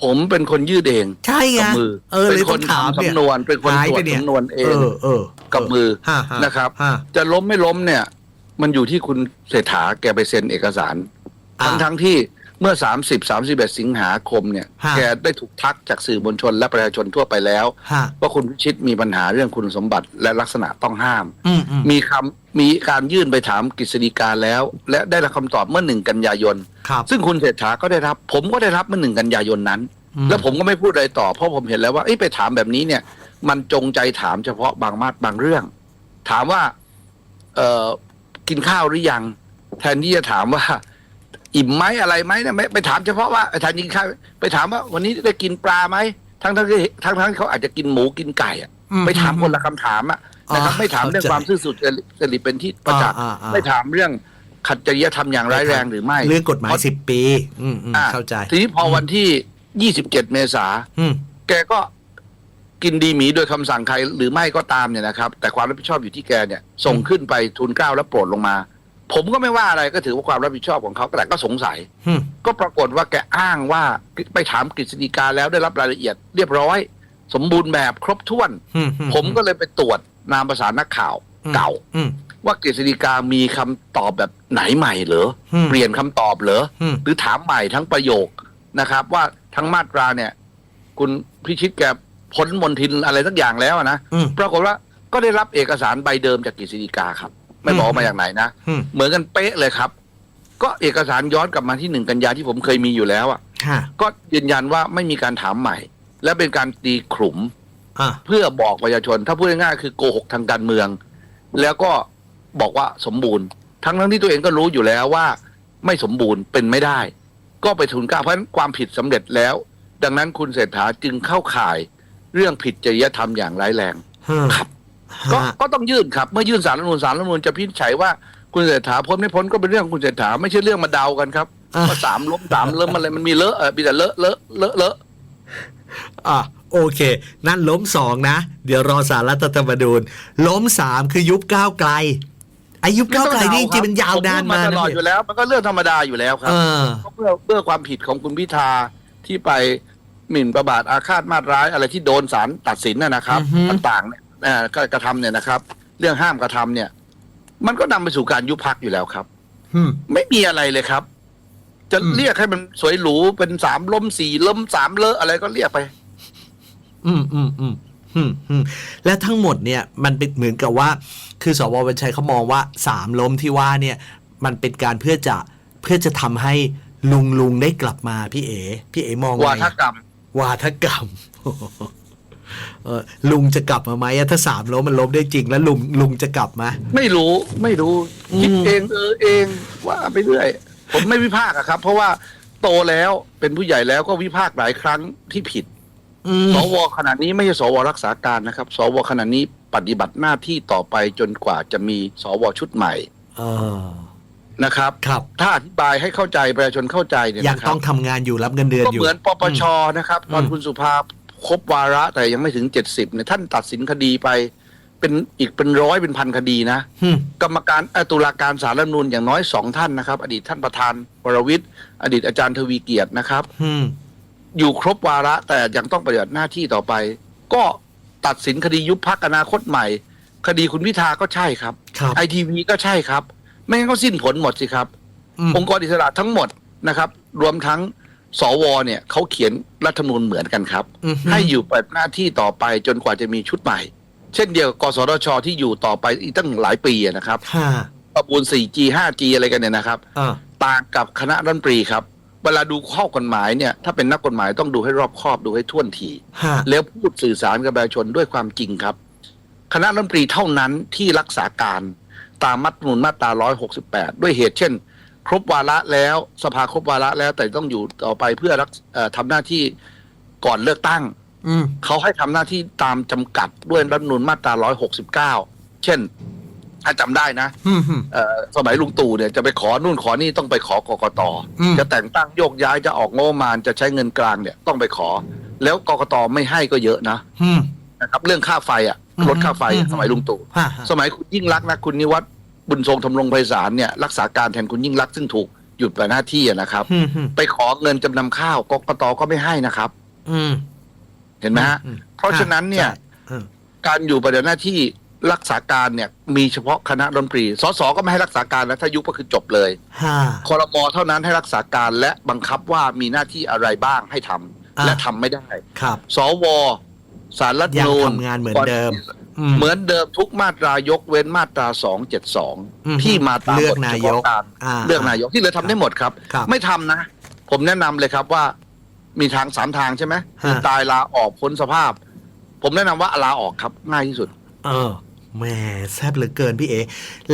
[SPEAKER 2] ผมเป็นคนยืดเอง
[SPEAKER 1] ใช่ไง
[SPEAKER 2] กับมือ
[SPEAKER 1] เออเล
[SPEAKER 2] เป็
[SPEAKER 1] ย
[SPEAKER 2] นค
[SPEAKER 1] ต้อนงถาม
[SPEAKER 2] ทำ
[SPEAKER 1] เนี่ย
[SPEAKER 2] สำนวนเป็นคน
[SPEAKER 1] หาย
[SPEAKER 2] ตรว
[SPEAKER 1] ไป
[SPEAKER 2] จ
[SPEAKER 1] เนี่ย
[SPEAKER 2] สำนวนเอง
[SPEAKER 1] เออเออ
[SPEAKER 2] กับมือ
[SPEAKER 1] ฮะฮ
[SPEAKER 2] นะครับ
[SPEAKER 1] ฮะ
[SPEAKER 2] จะล้มไม่ล้มเนี่ย มันอยู่ที่คุณเศรษฐาแกไปเซ็นเอกสาร
[SPEAKER 1] อ่า
[SPEAKER 2] ทั้งทั้งที่ เมื่อ 30 31 สิงหาคมเนี่ย
[SPEAKER 1] ฮะ
[SPEAKER 2] แกได้ถูกทักจากสื่อมวลชนและประชาชนทั่วไปแล้ว
[SPEAKER 1] ฮะ
[SPEAKER 2] ว่าคุณพิชิตมีปัญหาเรื่องคุณสมบัติและลักษณะต้องห้าม
[SPEAKER 1] อืมอืม
[SPEAKER 2] มีคำมีการยื่นไปถามกฤษฎีกาแล้ว และได้รับคำตอบเมื่อหนึ่งกันยายน
[SPEAKER 1] ครับ
[SPEAKER 2] ซึ่งคุณเศรษฐาก็ได้รับ ผมก็ได้รับเมื่อหนึ่งกันยายนนั้น
[SPEAKER 1] อืม
[SPEAKER 2] แล้วผมก็ไม่พูดอะไรต่อเพราะผมเห็นแล้วว่าเอ้ยไปถามแบบนี้เนี่ย มันจงใจถามเฉพาะบางมาตรบางเรื่อง ถามว่า เออกินข้าวหรือยัง แทนที่จะถามว่า อิ่มไหมอะไรไหมเนี่ยไม่ไปถามเฉพาะว่าแทนกินข้าวไปถามว่า วันนี้ได้กินปลาไหมทั้งทั้งที่ทั้งทั้งที่เขาอาจจะกินหมูกินไก่อะ
[SPEAKER 1] อื
[SPEAKER 2] ไปถามคนละคำถามอะนะครับ
[SPEAKER 1] อ่า
[SPEAKER 2] ไม่ถามเรื่อง
[SPEAKER 1] เข้าใจ
[SPEAKER 2] ความซื่อสัตย์จริตเป็นที่ประจักษ์
[SPEAKER 1] อ่าอ่าอ่า
[SPEAKER 2] ไม่ถามเรื่องขัดจริยธรรมอย่างร้ายแรงหรือไม่
[SPEAKER 1] เรื่องกฎหมาย
[SPEAKER 2] เพราะ
[SPEAKER 1] สิบปี อืมอืม
[SPEAKER 2] อ่า
[SPEAKER 1] เข้าใจ
[SPEAKER 2] ทีนี้พอวันที่ 27 เมษา
[SPEAKER 1] อืม
[SPEAKER 2] แกก็กินดีหมีโดยคำสั่งใครหรือไม่ก็ตามเนี่ยนะครับ แต่ความรับผิดชอบอยู่ที่แกเนี่ย ส่งขึ้นไปทุนเกล้าแล้วโปรดลงมา ผมก็ไม่ว่าอะไรก็ถือว่าความรับผิดชอบของเขาแต่ก็สงสัย
[SPEAKER 1] อืม
[SPEAKER 2] ก็ปรากฏว่าแกอ้างว่าไปถามกฤษฎีกาแล้วได้รับรายละเอียดเรียบร้อย สมบูรณ์แบบครบถ้วน
[SPEAKER 1] อือื
[SPEAKER 2] ผมก็เลยไปตรวจนามภาษานักข่าว
[SPEAKER 1] อืม
[SPEAKER 2] เก่า
[SPEAKER 1] อืม
[SPEAKER 2] ว่ากฤษฎีกามีคำตอบแบบไหนใหม่เหรอ
[SPEAKER 1] อืม
[SPEAKER 2] เปลี่ยนคำตอบเหรอ
[SPEAKER 1] อืม
[SPEAKER 2] หรือถามใหม่ทั้งประโยคนะครับ ว่าทั้งมาตราเนี่ย คุณพิชิตแกพ้นมนทินอะไรสักอย่างแล้วนะ
[SPEAKER 1] อืม
[SPEAKER 2] ปรากฏว่าก็ได้รับเอกสารใบเดิมจากกฤษฎีกาครับ ไม่บอกว่ามาจากไหนนะ
[SPEAKER 1] อืม
[SPEAKER 2] เหมือนกันเป๊ะเลยครับ ก็เอกสารย้อนกลับมาที่หนึ่งกันยาที่ผมเคยมีอยู่แล้วอะ
[SPEAKER 1] ค่ะ
[SPEAKER 2] ก็ยืนยันว่าไม่มีการถามใหม่ และเป็นการตีขลุ่ม
[SPEAKER 1] อะ
[SPEAKER 2] เพื่อบอกประชาชน ถ้าพูดง่ายๆคือโกหกทางการเมือง แล้วก็บอกว่าสมบูรณ์ ทั้งทั้งที่ตัวเองก็รู้อยู่แล้วว่า ไม่สมบูรณ์เป็นไม่ได้ ก็ไปทุนกล้าเพราะฉะนั้นความผิดสำเร็จแล้ว ดังนั้นคุณเศรษฐาจึงเข้าข่าย เรื่องผิดจริยธรรมอย่างร้ายแรง
[SPEAKER 1] ฮะ
[SPEAKER 2] ครับ ก็
[SPEAKER 1] ฮะ
[SPEAKER 2] ก็ต้องยื่นครับ เมื่อยื่นสารรัฐธรรมนูญสารรัฐธรรมนูญจะพิจฉัยว่าคุณเศรษฐาพ้นไม่พ้นก็เป็นเรื่องของคุณเศรษฐาไม่ใช่เรื่องมาเดากันครับ
[SPEAKER 1] อะ
[SPEAKER 2] ว่าสามล้มสามเล้มอะไรมันมีเลอะเออมีแต่เลอะเลอะเลอะเลอะ
[SPEAKER 1] อะโอเค นั่นล้มสองนะ เดี๋ยวรอสารรัฐธรรมนูญล้มสามคือยุบก้าวไกลไอายุบก้าวไกลนี่จริงๆมันยาวนาน
[SPEAKER 2] มา
[SPEAKER 1] มา
[SPEAKER 2] ต
[SPEAKER 1] นะ
[SPEAKER 2] ลอดอยู่แล้ว มันก็เรื่องธรรมดาอยู่แล้วครั
[SPEAKER 1] เอบอ
[SPEAKER 2] ก็เพื่อเพื่อความผิดของคุณพิธาที่ไปหมิ่นประบาทอาฆาตมาตร้ายอะไรที่โดนศาลตัดสินนะนะครับ
[SPEAKER 1] อือฮึ
[SPEAKER 2] ต่างๆเนี่ย เอ่อก็กระทำเนี่ยนะครับ เรื่องห้ามกระทำเนี่ย มันก็นำไปสู่การยุบพักอยู่แล้วครับ
[SPEAKER 1] อืม
[SPEAKER 2] ไม่มีอะไรเลยครับ จะ
[SPEAKER 1] อืม
[SPEAKER 2] เรียกให้มันสวยหรูเป็นสามล้มสี่ล้มสามเลอะอะไรก็เรียกไป
[SPEAKER 1] อืมอืมอืมอืมอืมและทั้งหมดเนี่ยมันเป็นเหมือนกับว่า คือสววันชัยเขามองว่าสามล้มที่ว่าเนี่ย มันเป็นการเพื่อจะเพื่อจะทำให้ลุงลุงได้กลับมาพี่เอ๋พี่เอ๋มองไง
[SPEAKER 2] วาทกรรม
[SPEAKER 1] วาทกรรมเออ ลุงจะกลับมาไหมอะถ้าสามล้มมันล้มได้จริงแล้วลุงลุงจะกลับมา
[SPEAKER 2] ไม่รู้ไม่รู้
[SPEAKER 1] อืม
[SPEAKER 2] คิดเองเออเองว่าไปเรื่อย ผมไม่วิพากษ์อะครับ เพราะว่าโตแล้วเป็นผู้ใหญ่แล้วก็วิพากษ์หลายครั้งที่ผิด
[SPEAKER 1] อืม
[SPEAKER 2] สวขณะนี้ไม่ใช่สวรักษาการนะครับ สวขณะนี้ปฏิบัติหน้าที่ต่อไปจนกว่าจะมีสวชุดใหม่
[SPEAKER 1] เออ
[SPEAKER 2] นะครับ
[SPEAKER 1] ครับ
[SPEAKER 2] ถ้าอธิบายให้เข้าใจประชาชนเข้าใจเนี่ย
[SPEAKER 1] ยัง
[SPEAKER 2] นะครั
[SPEAKER 1] ต้องทำงานอยู่รับเงินเดือน
[SPEAKER 2] ก็
[SPEAKER 1] อยู่
[SPEAKER 2] เหมือนปปชนะครับ ตอน
[SPEAKER 1] อืม
[SPEAKER 2] คุณสุภาพ ครบวาระแต่ยังไม่ถึงเจ็ดสิบเนี่ยท่านตัดสินคดีไป เป็นอีกเป็นร้อยเป็นพันคดีนะ
[SPEAKER 1] อืม
[SPEAKER 2] กรรมการเอ่อตุลาการสารรัฐธรรมนูญอย่างน้อยสองท่านนะครับ อดีตท่านประธานวรวิทย์อดีตอาจารย์ทวีเกียรตินะครับ
[SPEAKER 1] อืม
[SPEAKER 2] อยู่ครบวาระแต่ยังต้องปฏิบัติหน้าที่ต่อไป ก็ตัดสินคดียุบพักอนาคตใหม่ คดีคุณพิธาก็ใช่ครับ
[SPEAKER 1] ครับ
[SPEAKER 2] ไอทีวีก็ใช่ครับ ไม่งั้นก็สิ้นผลหมดสิครับ
[SPEAKER 1] อืม
[SPEAKER 2] องค์กรอิสระทั้งหมดนะครับ รวมทั้ง สวเนี่ยเขาเขียนรัฐธรรมนูญเหมือนกันครับ
[SPEAKER 1] อืม
[SPEAKER 2] ให้อยู่ปฏิบัติหน้าที่ต่อไปจนกว่าจะมีชุดใหม่ เช่นเดียวกับกสทชที่อยู่ต่อไปอีกตั้งหลายปีอะนะครับ
[SPEAKER 1] ห้า
[SPEAKER 2] ประมูล 4G 5G อะไรกันเนี่ยนะครับ
[SPEAKER 1] อ่า
[SPEAKER 2] ต่างกับคณะรัฐมนตรีครับ เวลาดูข้อกฎหมายเนี่ยถ้าเป็นนักกฎหมายต้องดูให้รอบคอบดูให้ท่วนที
[SPEAKER 1] ห้า
[SPEAKER 2] แล้วพูดสื่อสารกับประชาชนด้วยความจริงครับ คณะรัฐมนตรีเท่านั้นที่รักษาการตามมัธยมมาตรา 168 ด้วยเหตุเช่น ครบวาระแล้วสภาครบวาระแล้วแต่ต้องอยู่ต่อไปเพื่อรักเอ่อทำหน้าที่ก่อนเลือกตั้ง
[SPEAKER 1] อืม
[SPEAKER 2] เขาให้ทำหน้าที่ตามจำกัดด้วยรัฐธรรมนูญมาตรา 169 เช่น ถ้าจำได้นะ
[SPEAKER 1] อืมอืม
[SPEAKER 2] เอ่อสมัยลุงตู่เนี่ยจะไปขอนู่นขอนี่ต้องไปขอกกต
[SPEAKER 1] อืม
[SPEAKER 2] จะแต่งตั้งโยกย้ายจะออกงบประมาณจะใช้เงินกลางเนี่ยต้องไปขอ แล้วกกตไม่ให้ก็เยอะนะ
[SPEAKER 1] อืม
[SPEAKER 2] นะครับ เรื่องค่าไฟอะ
[SPEAKER 1] อืม
[SPEAKER 2] ลดค่าไฟอะ
[SPEAKER 1] อืม
[SPEAKER 2] สมัยลุงตู่
[SPEAKER 1] ห้าห้า
[SPEAKER 2] สมัยคุณยิ่งรักษณ์นะคุณนิวัฒน์ บุญทรงทำรงไพศาลเนี่ยรักษาการแทนคุณยิ่งรักษณ์ซึ่งถูกหยุดไปหน้าที่อะนะครับ
[SPEAKER 1] อืมอืม
[SPEAKER 2] ไปขอเงินจำนำข้าวกกตก็ไม่ให้นะครับ
[SPEAKER 1] อืม
[SPEAKER 2] เห็นไหมฮะ
[SPEAKER 1] อืม
[SPEAKER 2] เพราะฉะนั้นเนี่ย
[SPEAKER 1] ใช่อืม
[SPEAKER 2] การอยู่ปฏิบัติหน้าที่รักษาการเนี่ย มีเฉพาะคณะรัฐมนตรีสสก็ไม่ให้รักษาการแล้วถ้ายุบก็คือจบเลย
[SPEAKER 1] ห้า
[SPEAKER 2] คอรมอเท่านั้นให้รักษาการและบังคับว่ามีหน้าที่อะไรบ้างให้ทำ
[SPEAKER 1] อ่า
[SPEAKER 2] และทำไม่ได้
[SPEAKER 1] ครับ
[SPEAKER 2] สวสารรัฐธรรม
[SPEAKER 1] ยัง
[SPEAKER 2] นูญ
[SPEAKER 1] ทำงานเหมือนเดิม
[SPEAKER 2] เหมือนเดิมทุกมาตรายกเว้นมาตรา
[SPEAKER 1] อืม
[SPEAKER 2] 272ที่มาตาม
[SPEAKER 1] เลือก
[SPEAKER 2] บท
[SPEAKER 1] นา
[SPEAKER 2] เฉ
[SPEAKER 1] ย
[SPEAKER 2] พาะ
[SPEAKER 1] ก
[SPEAKER 2] การ
[SPEAKER 1] อ่า
[SPEAKER 2] เลือกนายกที่เหลือทำได้หมดครับ
[SPEAKER 1] ครับ
[SPEAKER 2] ไม่ทำนะ ผมแนะนำเลยครับว่า มีทางสามทางใช่ไหม
[SPEAKER 1] ฮะ
[SPEAKER 2] คือตายลาออกพ้นสภาพ ผมแนะนำว่าลาออกครับง่ายที่สุด
[SPEAKER 1] เออแหม่แซบเหลือเกินพี่เอ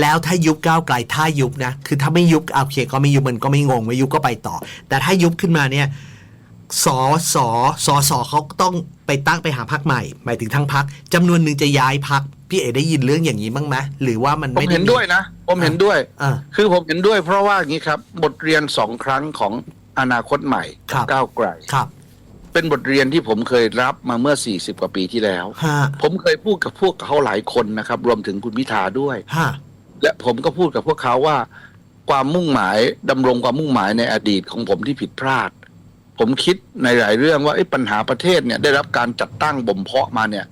[SPEAKER 1] แล้วถ้ายุบก้าวไกลถ้ายุบนะ คือถ้าไม่ยุบโอเคก็ไม่ยุบมันก็ไม่งงไม่ยุบก็ไปต่อ แต่ถ้ายุบขึ้นมาเนี่ย สอสอสอสอเขาก็ต้องไปตั้งไปหาพักใหม่ หมายถึงทั้งพักจำนวนหนึ่งจะย้ายพักพี่เอได้ยินเรื่องอย่างนี้บ้างไหมหรือว่ามัน
[SPEAKER 2] ผม
[SPEAKER 1] ไม่ไเห็
[SPEAKER 2] นด้วยนะ ผมเห็นด้วย
[SPEAKER 1] อ่า
[SPEAKER 2] คือผมเห็นด้วยเพราะว่าอย่างนี้ครับ บทเรียนสองครั้งของอนาคตใหม่
[SPEAKER 1] ครับ
[SPEAKER 2] ก้าวไกล
[SPEAKER 1] ครับ
[SPEAKER 2] เป็นบทเรียนที่ผมเคยรับมาเมื่อ 40 กว่าปีที่แล้ว
[SPEAKER 1] ห้า
[SPEAKER 2] ผมเคยพูดกับพวกเขาหลายคนนะครับ รวมถึงคุณพิธาด้วย
[SPEAKER 1] ห้า
[SPEAKER 2] และผมก็พูดกับพวกเขาว่า ความมุ่งหมายดำรงความมุ่งหมายในอดีตของผมที่ผิดพลาด ผมคิดในหลายเรื่องว่าเอ้ปัญหาประเทศเนี่ยได้รับการจัดตั้งบ่มเพาะมาเนี่ย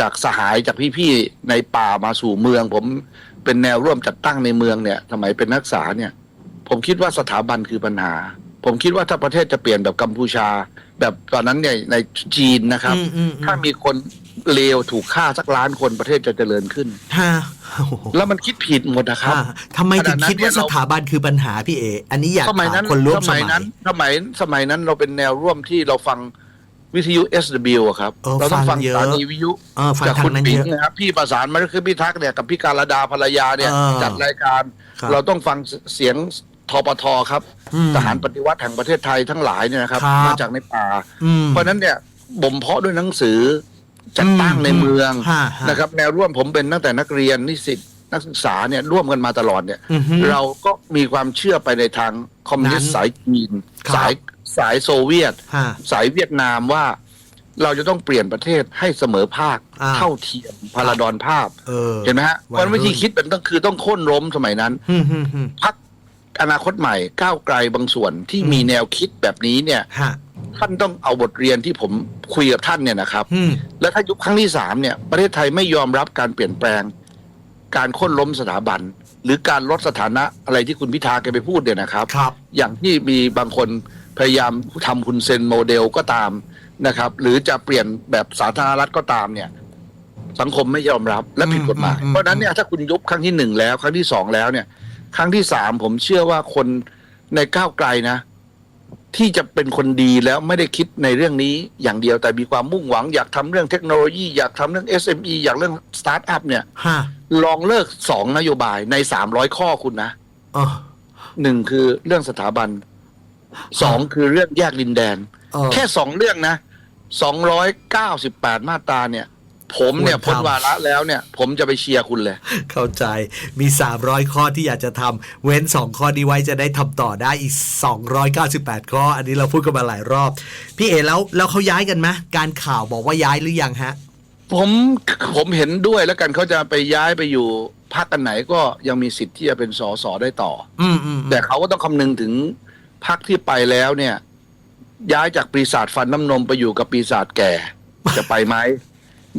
[SPEAKER 2] จากสหายจากพี่ๆในป่ามาสู่เมือง ผมเป็นแนวร่วมจัดตั้งในเมืองเนี่ยสมัยเป็นนักศึกษาเนี่ย ผมคิดว่าสถาบันคือปัญหา ผมคิดว่าถ้าประเทศจะเปลี่ยนแบบกัมพูชา แบบตอนนั้นเนี่ยในจีนนะครับ
[SPEAKER 1] อืมอืมอืม
[SPEAKER 2] ถ้ามีคน เลวถูกฆ่าสักล้านคนประเทศจะเจริญขึ้น
[SPEAKER 1] ฮะโอ้โห
[SPEAKER 2] แล้วมันคิดผิดหมดนะครับ
[SPEAKER 1] ฮะทำไมถึงคิดว่า
[SPEAKER 2] ขณะนั้นเนี่ย
[SPEAKER 1] ส
[SPEAKER 2] เรา
[SPEAKER 1] ถาบันคือปัญหาพี่เอ อันนี้อยาก
[SPEAKER 2] สมัย
[SPEAKER 1] ถาม
[SPEAKER 2] นั้น
[SPEAKER 1] คนร่วม
[SPEAKER 2] ส
[SPEAKER 1] ส
[SPEAKER 2] มั
[SPEAKER 1] มั
[SPEAKER 2] ย
[SPEAKER 1] ย
[SPEAKER 2] นั้นสมัยสมัยนั้นเราเป็นแนวร่วมที่เราฟังวิทยุ SW อะครับ
[SPEAKER 1] เออ
[SPEAKER 2] เราต้อง
[SPEAKER 1] ฟั
[SPEAKER 2] ฟั
[SPEAKER 1] ง
[SPEAKER 2] ง
[SPEAKER 1] เยอะ
[SPEAKER 2] สถานีวิทยุ
[SPEAKER 1] เออฟัง
[SPEAKER 2] จาก
[SPEAKER 1] ทา
[SPEAKER 2] คุ
[SPEAKER 1] ง
[SPEAKER 2] ณ
[SPEAKER 1] นั้น
[SPEAKER 2] ปิง
[SPEAKER 1] เยอะ
[SPEAKER 2] นะครับพี่ประสานมาคือพิทักษ์เนี่ยกับพี่การดาภรรยาเนี่ย
[SPEAKER 1] เออ
[SPEAKER 2] จัดรายการ
[SPEAKER 1] ครับ
[SPEAKER 2] เราต้องฟังเสียงทปทครับ
[SPEAKER 1] อืม
[SPEAKER 2] ทหารปฏิวัติแห่งประเทศไทยทั้งหลายเนี่ยนะครับ
[SPEAKER 1] ครับ
[SPEAKER 2] มาจากในป่า
[SPEAKER 1] อืม
[SPEAKER 2] เพราะฉะนั้นเนี่ยบ่มเพาะด้วยหนังสือ จัดตั้งในเมือง
[SPEAKER 1] ฮะฮะ
[SPEAKER 2] นะครับ แนวร่วมผมเป็นตั้งแต่นักเรียนนิสิตนักศึกษาเนี่ยร่วมกันมาตลอดเนี่ย
[SPEAKER 1] อือฮึ
[SPEAKER 2] เราก็มีความเชื่อไปในทางคอมมิวนิสต์
[SPEAKER 1] นั้น
[SPEAKER 2] สายจีน
[SPEAKER 1] ครับ
[SPEAKER 2] สายสายโซเวียต
[SPEAKER 1] ฮะ
[SPEAKER 2] สายเวียดนามว่าเราจะต้องเปลี่ยนประเทศให้เสมอภาค
[SPEAKER 1] อ่า
[SPEAKER 2] เท่าเทียมพาราดอนภาพ
[SPEAKER 1] เออ
[SPEAKER 2] เห็นไหมฮะ
[SPEAKER 1] วัยรุ่น
[SPEAKER 2] วันวิธีคิดเป็นต้องคือต้องโค่นล้มสมัยนั้น
[SPEAKER 1] ฮึมฮึมฮึม
[SPEAKER 2] พัก อนาคตใหม่ก้าวไกลบางส่วนที่
[SPEAKER 1] อืม
[SPEAKER 2] มีแนวคิดแบบนี้เนี่ย
[SPEAKER 1] ฮะ
[SPEAKER 2] ท่านต้องเอาบทเรียนที่ผมคุยกับท่านเนี่ยนะครับ
[SPEAKER 1] ฮึม
[SPEAKER 2] แล้วถ้ายุคครั้งที่สามเนี่ย ประเทศไทยไม่ยอมรับการเปลี่ยนแปลง การโค่นล้มสถาบัน หรือการลดสถานะอะไรที่คุณพิธาแกไปพูดเนี่ยนะครับ
[SPEAKER 1] ครับ
[SPEAKER 2] อย่างที่มีบางคนพยายามทำคุณเซนโมเดลก็ตามนะครับ หรือจะเปลี่ยนแบบสาธารณรัฐก็ตามเนี่ย สังคมไม่ยอมรับและผิดกฎหมาย
[SPEAKER 1] อืมอืม
[SPEAKER 2] เพราะฉะนั้นเนี่ยถ้าคุณยุบครั้งที่หนึ่งแล้ว ครั้งที่สองแล้วเนี่ย ครั้งที่สามผมเชื่อว่าคนในก้าวไกลนะ ที่จะเป็นคนดีแล้วไม่ได้คิดในเรื่องนี้อย่างเดียวแต่มีความมุ่งหวัง อยากทำเรื่องเทคโนโลยี อยากทำเรื่อง SME อยากเรื่องสตาร์ทอัพเนี่ย
[SPEAKER 1] ฮะ
[SPEAKER 2] ลองเลิกสองนโยบายในสามร้อยข้อคุณนะ
[SPEAKER 1] เออ
[SPEAKER 2] หนึ่งคือเรื่องสถาบันสองคือเรื่องแยกดินแดน
[SPEAKER 1] เออ
[SPEAKER 2] แค่สองเรื่องนะสองร้อยเก้าสิบแปดมาตราเนี่ย ผมเนี่ย
[SPEAKER 1] ควร
[SPEAKER 2] พ้น
[SPEAKER 1] ทำ
[SPEAKER 2] วาระแล้วเนี่ย ผมจะไปเชียร์คุณเลย
[SPEAKER 1] เข้าใจมี 300 ข้อที่อยากจะทำเว้น 2 ข้อนี้ไว้จะได้ทำต่อได้อีก 298 ข้อ อันนี้เราพูดกันมาหลายรอบ พี่เอแล้วแล้วเขาย้ายกันไหมการข่าวบอกว่าย้ายหรือยังฮะ
[SPEAKER 2] ผมผมเห็นด้วยแล้วกันเขาจะไปย้ายไปอยู่พรรคกันไหนก็ยังมีสิทธิ์ที่จะเป็นสสได้ต่อ
[SPEAKER 1] อืมอืมอืม
[SPEAKER 2] แต่เขาก็ต้องคำนึงถึงพรรคที่ไปแล้วเนี่ย ย้ายจากปีศาจฟันน้ำนมไปอยู่กับปีศาจแก่จะไปไหม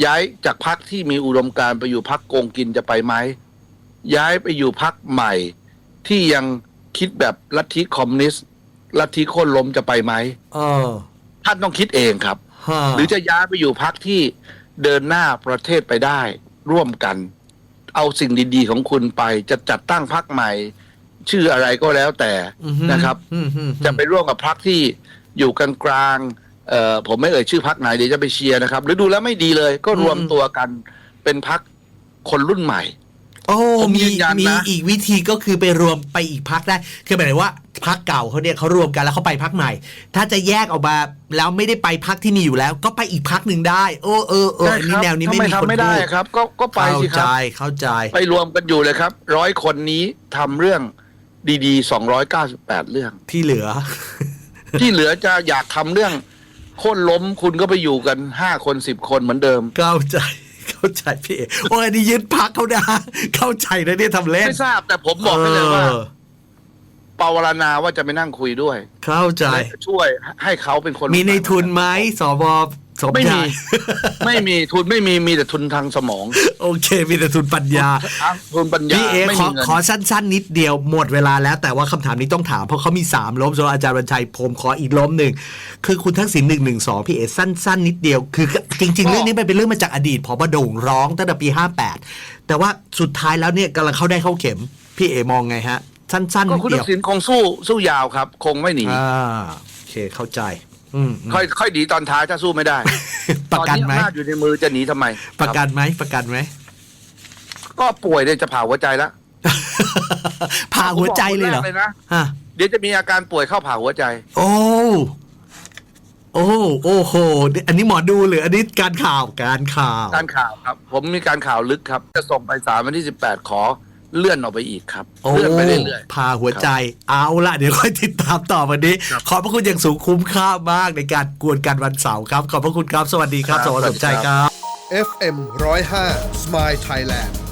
[SPEAKER 2] ย้ายจากพรรคที่มีอุดมการณ์ไปอยู่พรรคโกงกินจะไปไหมย้ายไปอยู่พรรคใหม่ ที่ยังคิดแบบลัทธิคอมมิวนิสต์ลัทธิโค่นล้มจะไปไหม
[SPEAKER 1] เออ
[SPEAKER 2] ท่านต้องคิดเองครับ
[SPEAKER 1] ฮะ
[SPEAKER 2] หรือจะย้ายไปอยู่พรรคที่เดินหน้าประเทศไปได้ ร่วมกัน เอาสิ่งดี ๆ ของคุณไปจะจัดตั้งพรรคใหม่ ชื่ออะไรก็แล้วแต่
[SPEAKER 1] อือฮึ
[SPEAKER 2] นะครับ
[SPEAKER 1] อืมอืม
[SPEAKER 2] จะไปร่วมกับพรรคที่อยู่กลางๆ เอ่อผมไม่เอ่ยชื่อพรรคไหนเดี๋ยวจะไปเชียร์นะครับหรือดูแล้วไม่ดีเลย ก็รวมตัวกันเป็นพรรคคนรุ่นใหม่
[SPEAKER 1] โอ้
[SPEAKER 2] ผม
[SPEAKER 1] มี
[SPEAKER 2] ยืนยันนะ
[SPEAKER 1] มีอีกวิธีก็คือไปรวมไปอีกพักได้ คือหมายถึงว่าพักเก่าเขาเนี่ยเขารวมกันแล้วเขาไปพักใหม่ ถ้าจะแยกออกมาแล้วไม่ได้ไปพักที่มีอยู่แล้ว ก็ไปอีกพักหนึ่งได้ โอ้เออเอออันนี้แนวนี้ไม่มี
[SPEAKER 2] ทำ
[SPEAKER 1] คน
[SPEAKER 2] ไม่ได้
[SPEAKER 1] พูด
[SPEAKER 2] ครับ ก็ก็ไป
[SPEAKER 1] เข้า
[SPEAKER 2] สิค
[SPEAKER 1] ใจ
[SPEAKER 2] รับ
[SPEAKER 1] เข้าใจ
[SPEAKER 2] ไปรวมกันอยู่เลยครับร้อยคนนี้ทำเรื่องดีๆ298 เรื่อง
[SPEAKER 1] ที่เหลือ
[SPEAKER 2] ที่เหลือจะอยากทำเรื่อง โค่นล้มคุณก็ไปอยู่กันห้าคนสิบคนเหมือนเดิม
[SPEAKER 1] เข้าใจเข้าใจพี่เอโอ้ยอันนี้ยึดพักเขานะเข้าใจนะเนี่ยทำเล่น
[SPEAKER 2] ไม่ทราบแต่ผมบอกให้เลยว่า
[SPEAKER 1] ออ
[SPEAKER 2] ปาวารณาว่าจะไปนั่งคุยด้วย
[SPEAKER 1] เข้าใจ
[SPEAKER 2] และจะช่วยให้เขาเป็นคน
[SPEAKER 1] มีในทุนไหมสว สม
[SPEAKER 2] ไม่
[SPEAKER 1] ชา
[SPEAKER 2] มี
[SPEAKER 1] ย
[SPEAKER 2] ไม่มีทุนไม่มีมีแต่ทุนทางสมอง
[SPEAKER 1] โอเค มีแต่ทุนปัญญา
[SPEAKER 2] ทุนปัญญา
[SPEAKER 1] พี่เอ
[SPEAKER 2] ไม่
[SPEAKER 1] ขอ
[SPEAKER 2] มีเงิน
[SPEAKER 1] ขอสั้น ๆ นิดเดียวหมดเวลาแล้ว แต่ว่าคำถามนี้ต้องถามเพราะเขามี 3 ล้มสำหรับอาจารย์บัญชัยผมขออีกล้มหนึ่งคือคุณทักษิณหนึ่งหนึ่งสองพี่เอสั้น ๆ นิดเดียว คือจริง ๆ เรื่องนี้มันเป็นเรื่องมาจากอดีตพอบโด่งร้องตั้งแต่ปี 58 แต่ว่าสุดท้ายแล้วเนี่ยกำลังเข้าได้เข้าเข็ม พี่เอมองไงฮะ สั้น ๆ
[SPEAKER 2] ก็
[SPEAKER 1] นิด
[SPEAKER 2] คุณ
[SPEAKER 1] เดี
[SPEAKER 2] ทั
[SPEAKER 1] ยว
[SPEAKER 2] กษิณคงสู้สู้ยาวครับ คงไม่หนี
[SPEAKER 1] อ่าโอเคเข้าใจ อืมอืม
[SPEAKER 2] ค่อยค่อยหนีตอนท้ายถ้าสู้ไม่ได้
[SPEAKER 1] ประกันไหม
[SPEAKER 2] ตออำนาจอยู่ในมือจะหนีทำไม
[SPEAKER 1] ประกั
[SPEAKER 2] คน
[SPEAKER 1] ไหมประกันไหม
[SPEAKER 2] ก็ป่วยเนี่ยจะผ่าหัวใจแล้ว
[SPEAKER 1] ผ่าหัวใจเลยเหรอ
[SPEAKER 2] ผมบอกคนแกนะ
[SPEAKER 1] ฮะ
[SPEAKER 2] เดี๋ยวจะมีอาการป่วยเข้าผ่าหัวใจ
[SPEAKER 1] โอ้โอ้โอ้โห อันนี้หมอดูหรืออันนี้การข่าวการข่าว
[SPEAKER 2] การข่าวครับ ผมมีการข่าวลึกครับ จะส่งไปศาลวันที่18ขอ เลื่อนออกไปอีกครับ
[SPEAKER 1] โอ้
[SPEAKER 2] เลื่อนไปเรื่อย
[SPEAKER 1] พาหัวใจ เอาละเดี๋ยวค่อยติดตามต่อวันนี้
[SPEAKER 2] ครับ
[SPEAKER 1] ขอบพระคุณอย่างสูงคุ้มค่ามากในการกวนกันวันเสาร์ครับ ขอบพระคุณครับ สวัสดีครับ
[SPEAKER 2] ครับ
[SPEAKER 1] สวัสดี
[SPEAKER 2] สวัสดี
[SPEAKER 1] ใจ
[SPEAKER 2] ครับ
[SPEAKER 1] ครับ
[SPEAKER 3] FM 105 Smile Thailand